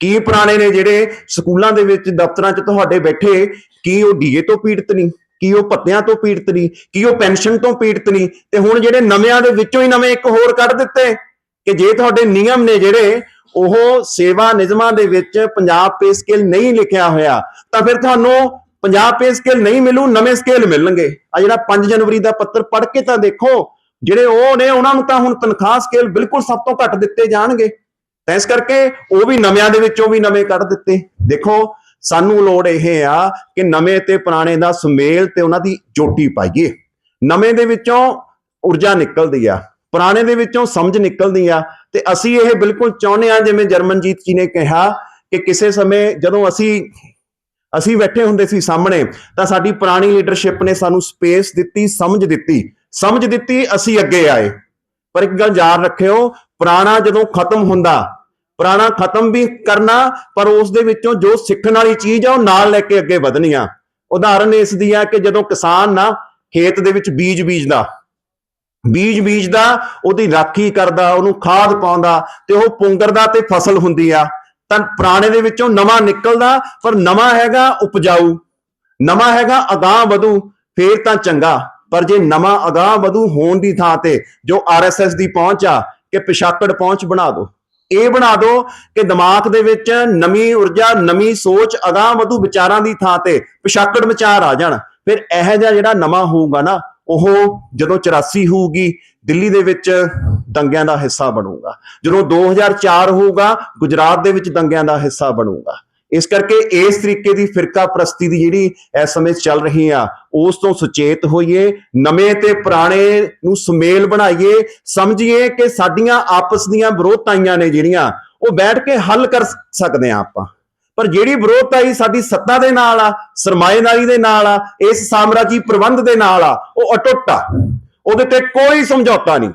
ਕੀ ਪੁਰਾਣੇ ਨੇ ਜਿਹੜੇ ਸਕੂਲਾਂ ਦੇ ਵਿੱਚ ਦਫ਼ਤਰਾਂ 'ਚ ਤੁਹਾਡੇ ਬੈਠੇ, ਕੀ ਉਹ ਡੀਏ ਤੋਂ ਪੀੜਤ ਨਹੀਂ? ਕੀ ਉਹ ਪੱਤਿਆਂ ਤੋਂ ਪੀੜਤ ਨਹੀਂ, ਕੀ ਉਹ ਪੈਨਸ਼ਨ ਤੋਂ ਪੀੜਤ ਨਹੀਂ, ਤੇ ਹੁਣ ਜਿਹੜੇ ਨਵਿਆਂ ਦੇ ਵਿੱਚੋਂ ਹੀ ਨਵੇਂ ਇੱਕ ਹੋਰ ਕੱਢ ਦਿੱਤੇ, ਕਿ ਜੇ ਤੁਹਾਡੇ ਨਿਯਮ ਨੇ ਜਿਹੜੇ, ਉਹ ਸੇਵਾ ਨਿਯਮਾਂ ਦੇ ਵਿੱਚ ਪੰਜਾਬ ਪੇ ਸਕੇਲ ਨਹੀਂ ਲਿਖਿਆ ਹੋਇਆ, ਤਾਂ ਫਿਰ ਤੁਹਾਨੂੰ ਪੰਜਾਬ ਪੇ ਸਕੇਲ ਨਹੀਂ ਮਿਲੂ, ਨਵੇਂ ਸਕੇਲ ਮਿਲਣਗੇ। ਆ ਜਿਹੜਾ 5 ਜਨਵਰੀ ਦਾ ਪੱਤਰ ਪੜ੍ਹ ਕੇ ਤਾਂ ਦੇਖੋ, ਜਿਹੜੇ ਉਹ ਨੇ, ਉਹਨਾਂ ਨੂੰ ਤਾਂ ਹੁਣ ਤਨਖਾਹ ਸਕੇਲ ਬਿਲਕੁਲ ਸਭ ਤੋਂ ਘੱਟ ਦਿੱਤੇ ਜਾਣਗੇ। ਤਾਂ ਇਸ ਕਰਕੇ ਉਹ ਵੀ ਨਵਿਆਂ ਦੇ ਵਿੱਚੋਂ ਵੀ ਨਵੇਂ ਕੱਢ ਦਿੱਤੇ। ਦੇਖੋ ਸਾਨੂੰ ਲੋੜ ਇਹ ਆ ਕਿ ਨਵੇਂ ਤੇ ਪੁਰਾਣੇ ਦਾ ਸੁਮੇਲ ਤੇ ਉਹਨਾਂ ਦੀ ਜੋਟੀ ਪਾਈਏ। ਨਵੇਂ ਦੇ ਵਿੱਚੋਂ ਊਰਜਾ ਨਿਕਲਦੀ ਆ, ਪੁਰਾਣੇ ਦੇ ਵਿੱਚੋਂ ਸਮਝ ਨਿਕਲਦੀ ਆ ਤੇ ਅਸੀਂ ਇਹ ਬਿਲਕੁਲ ਚਾਹੁੰਦੇ ਆ, ਜਿਵੇਂ ਜਰਮਨਜੀਤ ਜੀ ਨੇ ਕਿਹਾ ਕਿ ਕਿਸੇ ਸਮੇਂ ਜਦੋਂ ਅਸੀਂ ਅਸੀਂ ਬੈਠੇ ਹੁੰਦੇ ਸੀ ਸਾਹਮਣੇ, ਤਾਂ ਸਾਡੀ ਪੁਰਾਣੀ ਲੀਡਰਸ਼ਿਪ ਨੇ ਸਾਨੂੰ ਸਪੇਸ ਦਿੱਤੀ, ਸਮਝ ਦਿੱਤੀ। ਸਮਝ ਦਿੱਤੀ, ਅਸੀਂ ਅੱਗੇ ਆਏ। ਪਰ ਇੱਕ ਗੱਲ ਯਾਦ ਰੱਖਿਓ, ਪੁਰਾਣਾ ਜਦੋਂ ਖਤਮ ਹੁੰਦਾ ਪੁਰਾਣਾ ਖਤਮ ਵੀ ਕਰਨਾ, ਪਰ ਉਸ ਦੇ ਵਿੱਚੋਂ ਜੋ ਸਿੱਖਣ ਵਾਲੀ ਚੀਜ਼ ਆ, ਉਹ ਨਾਲ ਲੈ ਕੇ ਅੱਗੇ ਵਧਣੀ ਆ। ਉਦਾਹਰਨ ਇਸ ਦੀ ਆ ਕਿ ਜਦੋਂ ਕਿਸਾਨ ਨਾ ਖੇਤ ਦੇ ਵਿੱਚ ਬੀਜ ਬੀਜਦਾ ਬੀਜ ਬੀਜਦਾ, ਉਹਦੀ ਰਾਖੀ ਕਰਦਾ, ਉਹਨੂੰ ਖਾਦ ਪਾਉਂਦਾ ਤੇ ਉਹ ਪੁੰਗਰਦਾ ਤੇ ਫਸਲ ਹੁੰਦੀ ਆ, ਤਾਂ ਪੁਰਾਣੇ ਦੇ ਵਿੱਚੋਂ ਨਵਾਂ ਨਿਕਲਦਾ, ਪਰ ਨਵਾਂ ਹੈਗਾ ਉਪਜਾਊ, ਨਵਾਂ ਹੈਗਾ ਅਗਾਹ ਵਧੂ, ਫੇਰ ਤਾਂ ਚੰਗਾ। ਪਰ ਜੇ ਨਵਾਂ ਅਗਾਹ ਵਧੂ ਹੋਣ ਦੀ ਥਾਂ ਤੇ ਜੋ ਆਰਐਸਐਸ ਦੀ ਪਹੁੰਚ ਆ, ਕਿ ਪਿਛਾਕੜ ਪਹੁੰਚ ਬਣਾ ਦਿਓ ਇਹ ਬਣਾ ਦਿਓ ਕਿ ਦਿਮਾਗ ਦੇ ਵਿੱਚ ਨਵੀਂ ਊਰਜਾ, ਨਵੀਂ ਸੋਚ, ਅਗਾਹ ਵਧੂ ਵਿਚਾਰਾਂ ਦੀ ਥਾਂ ਤੇ ਪਿਛਾਕੜ ਵਿਚਾਰ ਆ ਜਾਣ। ਫਿਰ ਇਹ ਜਿਹਾ ਜਿਹੜਾ ਨਵਾਂ ਹੋਊਗਾ ਨਾ, ਉਹ ਜਦੋਂ 84 ਹੋਊਗੀ, ਦਿੱਲੀ ਦੇ ਵਿੱਚ ਦੰਗਿਆਂ ਦਾ ਹਿੱਸਾ ਬਣੂਗਾ। ਜਦੋਂ 2004 ਹੋਊਗਾ, ਗੁਜਰਾਤ ਦੇ ਵਿੱਚ ਦੰਗਿਆਂ ਦਾ ਹਿੱਸਾ ਬਣੂਗਾ। ਇਸ ਕਰਕੇ ਇਸ ਤਰੀਕੇ ਦੀ ਫਿਰਕਾ ਪ੍ਰਸਤੀ ਦੀ ਜਿਹੜੀ ਇਸ ਸਮੇਂ ਚੱਲ ਰਹੀ ਆ, ਉਸ ਤੋਂ ਸੁਚੇਤ ਹੋਈਏ, ਨਵੇਂ ਤੇ ਪੁਰਾਣੇ ਨੂੰ ਸੁਮੇਲ ਬਣਾਈਏ, ਸਮਝੀਏ ਕਿ ਸਾਡੀਆਂ ਆਪਸ ਦੀਆਂ ਵਿਰੋਧਤਾਈਆਂ ਨੇ ਜਿਹੜੀਆਂ, ਉਹ ਬੈਠ ਕੇ ਹੱਲ ਕਰ ਸਕਦੇ ਆ ਆਪਾਂ। ਪਰ ਜਿਹੜੀ ਵਿਰੋਧਤਾਈ ਸਾਡੀ ਸੱਤਾ ਦੇ ਨਾਲ ਆ, ਸਰਮਾਏਦਾਰੀ ਦੇ ਨਾਲ ਆ, ਇਸ ਸਾਮਰਾਜੀ ਪ੍ਰਬੰਧ ਦੇ ਨਾਲ ਆ, ਉਹ ਅਟੁੱਟ ਆ। ਉਹਦੇ ਤੇ ਕੋਈ ਸਮਝੌਤਾ ਨਹੀਂ।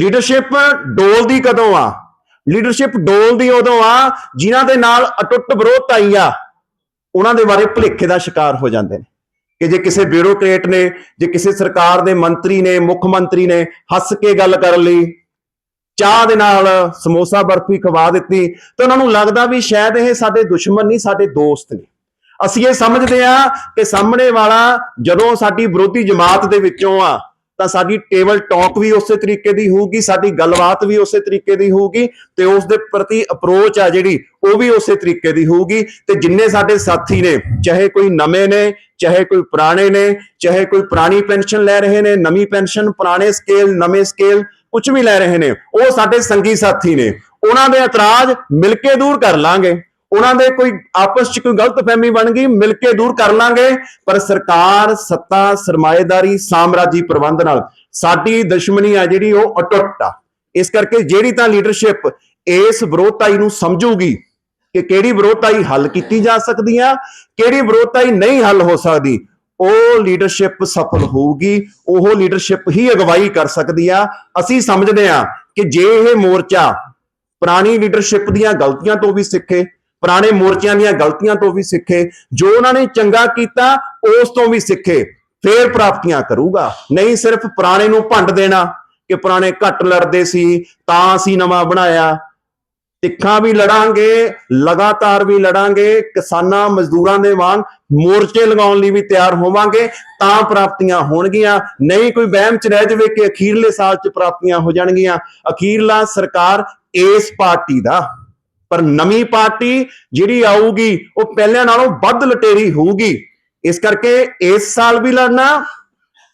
ਲੀਡਰਸ਼ਿਪ ਡੋਲਦੀ ਕਦੋਂ ਆ? ਲੀਡਰਸ਼ਿਪ ਡੋਲਦੀ ਉਦੋਂ ਆ, ਜਿਨ੍ਹਾਂ ਦੇ ਨਾਲ ਅਟੁੱਟ ਵਿਰੋਧਤਾਈ ਆ ਉਹਨਾਂ ਦੇ ਬਾਰੇ ਭੁਲੇਖੇ ਦਾ ਸ਼ਿਕਾਰ ਹੋ ਜਾਂਦੇ ਨੇ। ਕਿ ਜੇ ਕਿਸੇ ਬਿਊਰੋਕਰੇਟ ਨੇ, ਜੇ ਕਿਸੇ ਸਰਕਾਰ ਦੇ ਮੰਤਰੀ ਨੇ, ਮੁੱਖ ਮੰਤਰੀ ਨੇ ਹੱਸ ਕੇ ਗੱਲ ਕਰਨ ਲਈ, ਚਾਹ ਦੇ ਨਾਲ ਸਮੋਸਾ ਬਰਫੀ ਖਵਾ ਦਿੱਤੀ, ਤਾਂ ਉਹਨਾਂ ਨੂੰ ਲੱਗਦਾ ਵੀ ਸ਼ਾਇਦ ਇਹ ਸਾਡੇ ਦੁਸ਼ਮਣ ਨਹੀਂ, ਸਾਡੇ ਦੋਸਤ ਨੇ। ਅਸੀਂ ਇਹ ਸਮਝਦੇ ਆ ਕਿ ਸਾਹਮਣੇ ਵਾਲਾ ਜਦੋਂ ਸਾਡੀ ਵਿਰੋਧੀ ਜਮਾਤ ਦੇ ਵਿੱਚੋਂ ਆ ਤਾਂ ਸਾਡੀ ਟੇਬਲ ਟਾਕ ਵੀ ਉਸੇ ਤਰੀਕੇ ਦੀ ਹੋਊਗੀ, ਸਾਡੀ ਗੱਲਬਾਤ ਵੀ ਉਸੇ ਤਰੀਕੇ ਦੀ ਹੋਊਗੀ ਤੇ ਉਸ ਦੇ ਪ੍ਰਤੀ ਅਪਰੋਚ ਆ ਜਿਹੜੀ, ਉਹ ਵੀ ਉਸੇ ਤਰੀਕੇ ਦੀ ਹੋਊਗੀ। ਤੇ ਜਿੰਨੇ ਸਾਡੇ ਸਾਥੀ ਨੇ, ਚਾਹੇ ਕੋਈ ਨਵੇਂ ਨੇ, ਚਾਹੇ ਕੋਈ ਪੁਰਾਣੇ ਨੇ, ਚਾਹੇ ਕੋਈ ਪੁਰਾਣੀ ਪੈਨਸ਼ਨ ਲੈ ਰਹੇ ਨੇ, ਨਵੀਂ ਪੈਨਸ਼ਨ ਪੁਰਾਣੇ ਸਕੇਲ ਨਵੇਂ ਸਕੇਲ ਕੁਝ ਵੀ ਲੈ ਰਹੇ ਨੇ, ਉਹ ਸਾਡੇ ਸੰਗੀ ਸਾਥੀ ਨੇ। ਉਹਨਾਂ ਦੇ ਇਤਰਾਜ਼ ਮਿਲ ਕੇ ਦੂਰ ਕਰ ਲਾਂਗੇ। ਉਹਨਾਂ ਦੇ ਕੋਈ ਆਪਸ ਚ ਕੋਈ ਗਲਤਫਹਿਮੀ ਬਣ ਗਈ, ਮਿਲ ਕੇ ਦੂਰ ਕਰ ਲਾਂਗੇ। ਪਰ ਸਰਕਾਰ ਸੱਤਾ, ਸਰਮਾਏਦਾਰੀ, ਸਾਮਰਾਜੀ ਪ੍ਰਬੰਧ ਨਾਲ ਸਾਡੀ ਦੁਸ਼ਮਣੀ ਆ ਜਿਹੜੀ ਉਹ ਅਟੁੱਟ ਆ। ਇਸ ਕਰਕੇ ਜਿਹੜੀ ਤਾਂ ਲੀਡਰਸ਼ਿਪ ਇਸ ਵਿਰੋਧਤਾਈ ਨੂੰ ਸਮਝੂਗੀ ਕਿ ਕਿਹੜੀ ਵਿਰੋਧਤਾਈ ਹੱਲ ਕੀਤੀ ਜਾ ਸਕਦੀ ਆ, ਕਿਹੜੀ ਵਿਰੋਧਤਾਈ ਨਹੀਂ ਹੱਲ ਹੋ ਸਕਦੀ, ਉਹ ਲੀਡਰਸ਼ਿਪ ਸਫਲ ਹੋਊਗੀ, ਉਹ ਲੀਡਰਸ਼ਿਪ ਹੀ ਅਗਵਾਈ ਕਰ ਸਕਦੀ ਆ। ਅਸੀਂ ਸਮਝਦੇ ਆ ਕਿ ਜੇ ਇਹ ਮੋਰਚਾ ਪੁਰਾਣੀ ਲੀਡਰਸ਼ਿਪ ਦੀਆਂ ਗਲਤੀਆਂ ਤੋਂ ਵੀ ਸਿੱਖੇ ਪੁਰਾਣੇ ਮੋਰਚਿਆਂ ਦੀਆਂ ਗਲਤੀਆਂ ਤੋਂ ਵੀ ਸਿੱਖੇ, ਜੋ ਉਹਨਾਂ ਨੇ ਚੰਗਾ ਕੀਤਾ, ਉਸ ਤੋਂ ਵੀ ਸਿੱਖੇ, ਫੇਰ ਪ੍ਰਾਪਤੀਆਂ ਕਰੂਗਾ। ਨਹੀਂ ਸਿਰਫ ਪੁਰਾਣੇ ਨੂੰ ਭੰਡ ਦੇਣਾ ਕਿ ਪੁਰਾਣੇ ਘੱਟ ਲੜਦੇ ਸੀ, ਤਾਂ ਅਸੀਂ ਨਵਾਂ ਬਣਾਇਆ। ਤਿੱਖਾਂ ਵੀ ਲੜਾਂਗੇ, ਲਗਾਤਾਰ ਵੀ ਲੜਾਂਗੇ, ਕਿਸਾਨਾਂ, ਮਜ਼ਦੂਰਾਂ ਦੇ ਵਾਂਗ ਮੋਰਚੇ ਲਗਾਉਣ ਲਈ ਵੀ ਤਿਆਰ ਹੋਵਾਂਗੇ, ਤਾਂ ਪ੍ਰਾਪਤੀਆਂ ਹੋਣਗੀਆਂ। ਨਹੀਂ ਕੋਈ ਵਹਿਮ ਚ ਰਹਿ ਜਾਵੇ ਕਿ ਅਖੀਰਲੇ ਸਾਲ ਚ ਪ੍ਰਾਪਤੀਆਂ ਹੋ ਜਾਣਗੀਆਂ। ਅਖੀਰਲਾ ਸਰਕਾਰ ਇਸ ਪਾਰਟੀ ਦਾ। ਪਰ ਨਵੀਂ ਪਾਰਟੀ ਜਿਹੜੀ ਆਊਗੀ, ਉਹ ਪਹਿਲਿਆਂ ਨਾਲੋਂ ਵੱਧ ਲਟੇਰੀ ਹੋਊਗੀ। ਇਸ ਕਰਕੇ ਇਸ ਸਾਲ ਵੀ ਲੜਨਾ,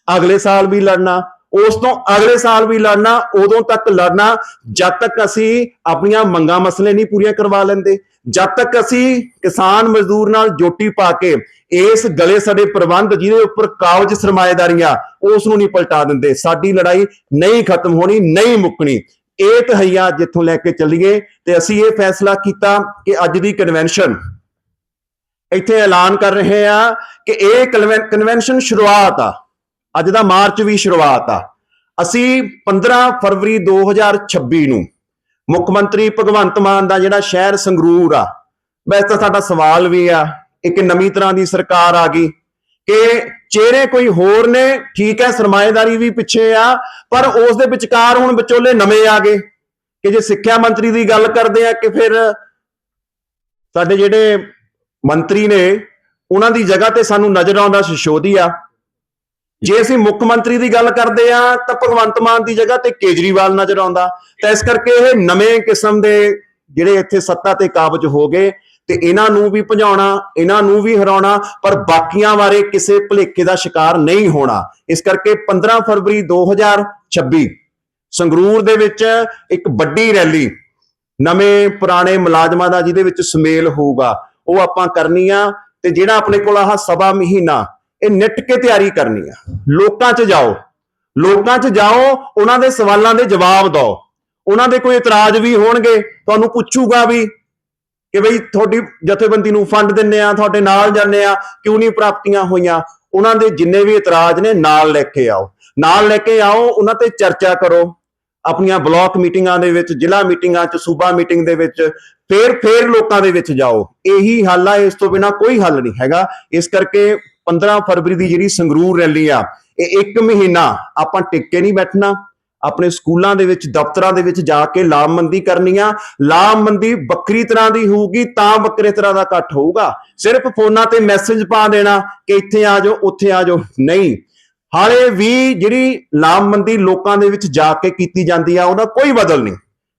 ਅਗਲੇ ਸਾਲ ਵੀ ਲੜਨਾ, ਉਸ ਤੋਂ ਅਗਲੇ ਸਾਲ ਵੀ ਲੜਨਾ, ਉਦੋਂ ਤੱਕ ਲੜਨਾ, ਜਦ ਤੱਕ ਅਸੀਂ ਆਪਣੀਆਂ ਮੰਗਾਂ ਮਸਲੇ ਨਹੀਂ ਪੂਰੀਆਂ ਕਰਵਾ ਲੈਂਦੇ। ਜਦ ਤੱਕ ਅਸੀਂ ਕਿਸਾਨ ਮਜ਼ਦੂਰ ਨਾਲ ਜੋਟੀ ਪਾ ਕੇ ਇਸ ਗਲੇ ਸੜੇ ਪ੍ਰਬੰਧ ਜਿਹਦੇ ਉੱਪਰ ਕਾਗਜ਼ ਸਰਮਾਏਦਾਰੀਆਂ ਉਸ ਨੂੰ ਨਹੀਂ ਪਲਟਾ ਦਿੰਦੇ। ਸਾਡੀ ਲੜਾਈ ਨਹੀਂ ਖਤਮ ਹੋਣੀ, ਨਹੀਂ ਮੁੱਕਣੀ। ਇਹ ਤਹਈਆ ਜਿੱਥੋਂ ਲੈ ਕੇ ਚੱਲੀਏ ਤੇ ਅਸੀਂ ਇਹ ਫੈਸਲਾ ਕੀਤਾ ਕਿ ਅੱਜ ਦੀ ਕਨਵੈਨਸ਼ਨ ਇੱਥੇ ਐਲਾਨ ਕਰ ਰਹੇ ਆ ਕਿ ਇਹ ਕਨਵੈਨਸ਼ਨ ਸ਼ੁਰੂਆਤ ਆ। ਅੱਜ ਦਾ ਮਾਰਚ ਵੀ ਸ਼ੁਰੂਆਤ ਆ। ਅਸੀਂ 15 ਫਰਵਰੀ 2026 ਨੂੰ ਮੁੱਖ ਮੰਤਰੀ ਭਗਵੰਤ ਮਾਨ ਦਾ ਜਿਹੜਾ ਸ਼ਹਿਰ ਸੰਗਰੂਰ ਆ, ਵੈਸੇ ਤਾਂ ਸਾਡਾ ਸਵਾਲ ਵੀ ਆ, ਇੱਕ ਨਵੀਂ ਤਰ੍ਹਾਂ ਦੀ ਸਰਕਾਰ ਆ ਗਈ ਕਿ ਚਿਹਰੇ ਕੋਈ ਹੋਰ ਨੇ, ਠੀਕ ਹੈ, ਸਰਮਾਏਦਾਰੀ ਵੀ ਪਿੱਛੇ ਆ, ਪਰ ਉਸ ਦੇ ਵਿਚਕਾਰ ਹੁਣ ਵਿਚੋਲੇ ਨਵੇਂ ਆ ਗਏ ਕਿ ਜੇ ਸਿੱਖਿਆ ਮੰਤਰੀ ਦੀ ਗੱਲ ਕਰਦੇ ਆ ਕਿ ਫਿਰ ਸਾਡੇ ਜਿਹੜੇ ਮੰਤਰੀ ਨੇ, ਉਹਨਾਂ ਦੀ ਜਗ੍ਹਾ ਤੇ ਸਾਨੂੰ ਨਜ਼ਰ ਆਉਂਦਾ ਸਿਸੋਦੀਆ ਜੇ ਅਸੀਂ ਮੁੱਖ ਮੰਤਰੀ ਦੀ ਗੱਲ ਕਰਦੇ ਆ, ਤਾਂ ਭਗਵੰਤ ਮਾਨ ਦੀ ਜਗ੍ਹਾ ਤੇ ਕੇਜਰੀਵਾਲ ਨਜ਼ਰ ਆਉਂਦਾ। ਤਾਂ ਇਸ ਕਰਕੇ ਇਹ ਨਵੇਂ ਕਿਸਮ ਦੇ ਜਿਹੜੇ ਇੱਥੇ ਸੱਤਾ ਤੇ ਕਾਬਜ ਹੋ ਗਏ ਤੇ ਇਹਨਾਂ ਨੂੰ ਵੀ ਭਜਾਉਣਾ, ਇਹਨਾਂ ਨੂੰ ਵੀ ਹਰਾਉਣਾ, ਪਰ ਬਾਕੀਆਂ ਬਾਰੇ ਕਿਸੇ ਭੁਲੇਖੇ ਦਾ ਸ਼ਿਕਾਰ ਨਹੀਂ ਹੋਣਾ। ਇਸ ਕਰਕੇ 15 ਫਰਵਰੀ 2026 ਸੰਗਰੂਰ ਦੇ ਵਿੱਚ ਇੱਕ ਵੱਡੀ ਰੈਲੀ ਨਵੇਂ ਪੁਰਾਣੇ ਮੁਲਾਜ਼ਮਾਂ ਦਾ ਜਿਹਦੇ ਵਿੱਚ ਸੁਮੇਲ ਹੋਊਗਾ, ਉਹ ਆਪਾਂ ਕਰਨੀ ਆ ਤੇ ਜਿਹੜਾ ਆਪਣੇ ਕੋਲ ਆਹ ਸਵਾ ਮਹੀਨਾ, ਇਹ ਨਿੱਟ ਕੇ ਤਿਆਰੀ ਕਰਨੀ ਆ। ਲੋਕਾਂ 'ਚ ਜਾਓ, ਲੋਕਾਂ 'ਚ ਜਾਓ, ਉਹਨਾਂ ਦੇ ਸਵਾਲਾਂ ਦੇ ਜਵਾਬ ਦਿਓ। ਉਹਨਾਂ ਦੇ ਕੋਈ ਇਤਰਾਜ਼ ਵੀ ਹੋਣਗੇ, ਤੁਹਾਨੂੰ ਪੁੱਛੂਗਾ ਵੀ ਕਿ ਬਈ ਤੁਹਾਡੀ ਜਥੇਬੰਦੀ ਨੂੰ ਫੰਡ ਦਿੰਨੇ ਆ, ਤੁਹਾਡੇ ਨਾਲ ਜਾਂਦੇ ਆ, ਕਿਉਂ ਨਹੀਂ ਪ੍ਰਾਪਤੀਆਂ ਹੋਈਆਂ? ਉਹਨਾਂ ਦੇ ਜਿੰਨੇ ਵੀ ਇਤਰਾਜ਼ ਨੇ, ਨਾਲ ਲੈ ਕੇ ਆਓ। ਨਾਲ ਲੈ ਕੇ ਆਓ, ਉਹਨਾਂ ਤੇ ਚਰਚਾ ਕਰੋ। ਆਪਣੀਆਂ ਬਲਾਕ ਮੀਟਿੰਗਾਂ ਦੇ ਵਿੱਚ, ਜ਼ਿਲ੍ਹਾ ਮੀਟਿੰਗਾਂ 'ਚ, ਸੂਬਾ ਮੀਟਿੰਗ ਦੇ ਵਿੱਚ, ਫੇਰ ਫੇਰ ਲੋਕਾਂ ਦੇ ਵਿੱਚ ਜਾਓ। ਇਹੀ ਹੱਲ ਆ, ਇਸ ਤੋਂ ਬਿਨਾ ਕੋਈ ਹੱਲ ਨਹੀਂ ਹੈਗਾ। ਇਸ ਕਰਕੇ 15 ਫਰਵਰੀ ਦੀ ਜਿਹੜੀ ਸੰਗਰੂਰ ਰੈਲੀ ਆ, ਇਹ ਇੱਕ ਮਹੀਨਾ ਆਪਾਂ ਟਿਕ ਕੇ ਨਹੀਂ ਬੈਠਣਾ। ਆਪਣੇ ਸਕੂਲਾਂ ਦੇ ਵਿੱਚ, ਦਫ਼ਤਰਾਂ ਦੇ ਵਿੱਚ ਜਾ ਕੇ ਲਾਮਬੰਦੀ ਕਰਨੀ ਆ। ਲਾਮਬੰਦੀ ਵੱਖਰੀ ਤਰ੍ਹਾਂ ਦੀ ਹੋਊਗੀ, ਤਾਂ ਵੱਖਰੇ ਤਰ੍ਹਾਂ ਦਾ ਇਕੱਠ ਹੋਊਗਾ। ਸਿਰਫ ਫੋਨਾਂ ਤੇ ਮੈਸੇਜ ਪਾ ਦੇਣਾ ਕਿ ਇੱਥੇ ਆ ਜਾਓ, ਉੱਥੇ ਆ ਜਾਓ। ਨਹੀਂ। ਹਾਲੇ ਵੀ ਜਿਹੜੀ ਲਾਮਬੰਦੀ ਲੋਕਾਂ ਦੇ ਵਿੱਚ ਜਾ ਕੇ ਕੀਤੀ ਜਾਂਦੀ ਆ, ਉਹਦਾ ਕੋਈ ਬਦਲ ਨਹੀਂ।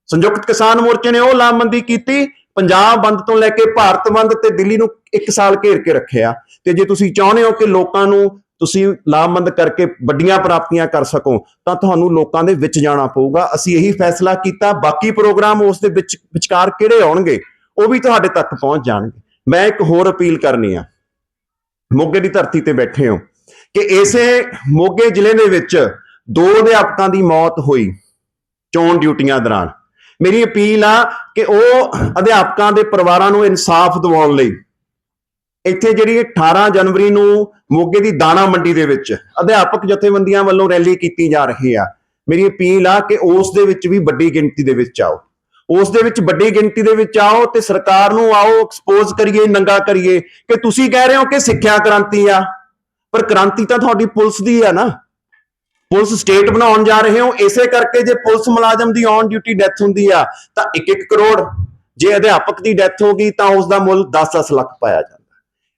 ਸੰਯੁਕਤ ਕਿਸਾਨ ਮੋਰਚੇ ਨੇ ਉਹ ਲਾਮਬੰਦੀ ਕੀਤੀ। ਪੰਜਾਬ ਬੰਦ ਤੋਂ ਲੈ ਕੇ ਭਾਰਤ ਬੰਦ ਤੇ ਦਿੱਲੀ ਨੂੰ ਇੱਕ ਸਾਲ ਘੇਰ ਕੇ ਰੱਖਿਆ। ਤੇ ਜੇ ਤੁਸੀਂ ਚਾਹੁੰਦੇ ਹੋ ਕਿ ਲੋਕਾਂ ਨੂੰ ਤੁਸੀਂ ਲਾਮਬੰਦ ਕਰਕੇ ਵੱਡੀਆਂ ਪ੍ਰਾਪਤੀਆਂ ਕਰ ਸਕੋ, ਤਾਂ ਤੁਹਾਨੂੰ ਲੋਕਾਂ ਦੇ ਵਿੱਚ ਜਾਣਾ ਪਊਗਾ। ਅਸੀਂ ਇਹੀ ਫੈਸਲਾ ਕੀਤਾ, ਬਾਕੀ ਪ੍ਰੋਗਰਾਮ ਉਸ ਦੇ ਵਿੱਚ, ਵਿਚਕਾਰ ਕਿਹੜੇ ਆਉਣਗੇ, ਉਹ ਵੀ ਤੁਹਾਡੇ ਤੱਕ ਪਹੁੰਚ ਜਾਣਗੇ। ਮੈਂ ਇੱਕ ਹੋਰ ਅਪੀਲ ਕਰਨੀ ਆ। ਮੋਗੇ ਦੀ ਧਰਤੀ ਤੇ ਬੈਠੇ ਹੋ, ਕਿ ਇਸੇ ਮੋਗੇ ਜ਼ਿਲ੍ਹੇ ਦੇ ਵਿੱਚ ਦੋ ਅਧਿਆਪਕਾਂ ਦੀ ਮੌਤ ਹੋਈ ਚੋਣ ਡਿਊਟੀਆਂ ਦੌਰਾਨ। ਮੇਰੀ ਅਪੀਲ ਆ ਕਿ ਉਹ ਅਧਿਆਪਕਾਂ ਦੇ ਪਰਿਵਾਰਾਂ ਨੂੰ ਇਨਸਾਫ ਦਿਵਾਉਣ ਲਈ, ਇੱਥੇ ਜਿਹੜੀ 18 ਜਨਵਰੀ ਨੂੰ ਮੋਗੇ ਦੀ ਦਾਣਾ ਮੰਡੀ ਦੇ ਵਿੱਚ ਅਧਿਆਪਕ ਜਥੇਬੰਦੀਆਂ ਵੱਲੋਂ ਰੈਲੀ ਕੀਤੀ ਜਾ ਰਹੀ ਆ। ਮੇਰੀ ਅਪੀਲ ਆ ਕਿ ਉਸ ਦੇ ਵਿੱਚ ਵੀ ਵੱਡੀ ਗਿਣਤੀ ਦੇ ਵਿੱਚ ਆਓ। ਉਸ ਦੇ ਵਿੱਚ ਵੱਡੀ ਗਿਣਤੀ ਦੇ ਵਿੱਚ ਆਓ ਤੇ ਸਰਕਾਰ ਨੂੰ ਆਓ ਐਕਸਪੋਜ਼ ਕਰੀਏ, ਨੰਗਾ ਕਰੀਏ ਕਿ ਤੁਸੀਂ ਕਹਿ ਰਹੇ ਹੋ ਕਿ ਸਿੱਖਿਆ ਕ੍ਰਾਂਤੀ ਆ, ਪਰ ਕ੍ਰਾਂਤੀ ਤਾਂ ਤੁਹਾਡੀ ਪੁਲਿਸ ਦੀ ਆ ਨਾ। ਪੁਲਿਸ ਸਟੇਟ ਬਣਾਉਣ ਜਾ ਰਹੇ ਹੋ, ਇਸੇ ਕਰਕੇ ਜੇ ਪੁਲਿਸ ਮੁਲਾਜ਼ਮ ਦੀ ਔਨ ਡਿਊਟੀ ਡੈਥ ਹੁੰਦੀ ਆ, ਤਾਂ 1-1 ਕਰੋੜ। ਜੇ ਅਧਿਆਪਕ ਦੀ ਡੈਥ ਹੋ ਗਈ ਤਾਂ ਉਸ ਦਾ ਮੁੱਲ 10-10 ਲੱਖ ਪਾਇਆ ਜਾਂਦਾ।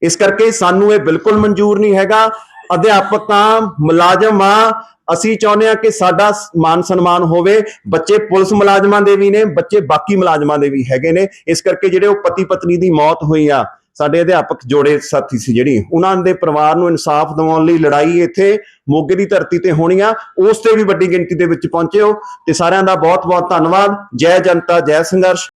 ਇਸ ਕਰਕੇ ਸਾਨੂੰ ਇਹ ਬਿਲਕੁਲ ਮਨਜ਼ੂਰ ਨਹੀਂ ਹੈਗਾ। ਅਧਿਆਪਕਾਂ ਮੁਲਾਜ਼ਮ ਆ। ਅਸੀਂ ਚਾਹੁੰਦੇ ਆ ਕਿ ਸਾਡਾ ਮਾਨ ਸਨਮਾਨ ਹੋਵੇ। ਬੱਚੇ ਪੁਲਿਸ ਮੁਲਾਜ਼ਮਾਂ ਦੇ ਵੀ ਨੇ, ਬੱਚੇ ਬਾਕੀ ਮੁਲਾਜ਼ਮਾਂ ਦੇ ਵੀ ਹੈਗੇ ਨੇ। ਇਸ ਕਰਕੇ ਜਿਹੜੇ ਉਹ ਪਤੀ ਪਤਨੀ ਦੀ ਮੌਤ ਹੋਈ ਆ, ਸਾਡੇ ਅਧਿਆਪਕ ਜੋੜੇ ਸਾਥੀ ਸੀ ਜਿਹੜੀ। ਉਹਨਾਂ ਦੇ ਪਰਿਵਾਰ ਨੂੰ ਇਨਸਾਫ ਦਿਵਾਉਣ ਲਈ ਲੜਾਈ ਇੱਥੇ ਮੋਗੇ ਦੀ ਧਰਤੀ ਤੇ ਹੋਣੀ ਆ। ਉਸ ਤੇ ਵੀ ਵੱਡੀ ਗਿਣਤੀ ਦੇ ਵਿੱਚ ਪਹੁੰਚੇ ਹੋ। ਤੇ ਸਾਰਿਆਂ ਦਾ ਬਹੁਤ ਬਹੁਤ ਧੰਨਵਾਦ। ਜੈ ਜਨਤਾ, ਜੈ ਸੰਘਰਸ਼।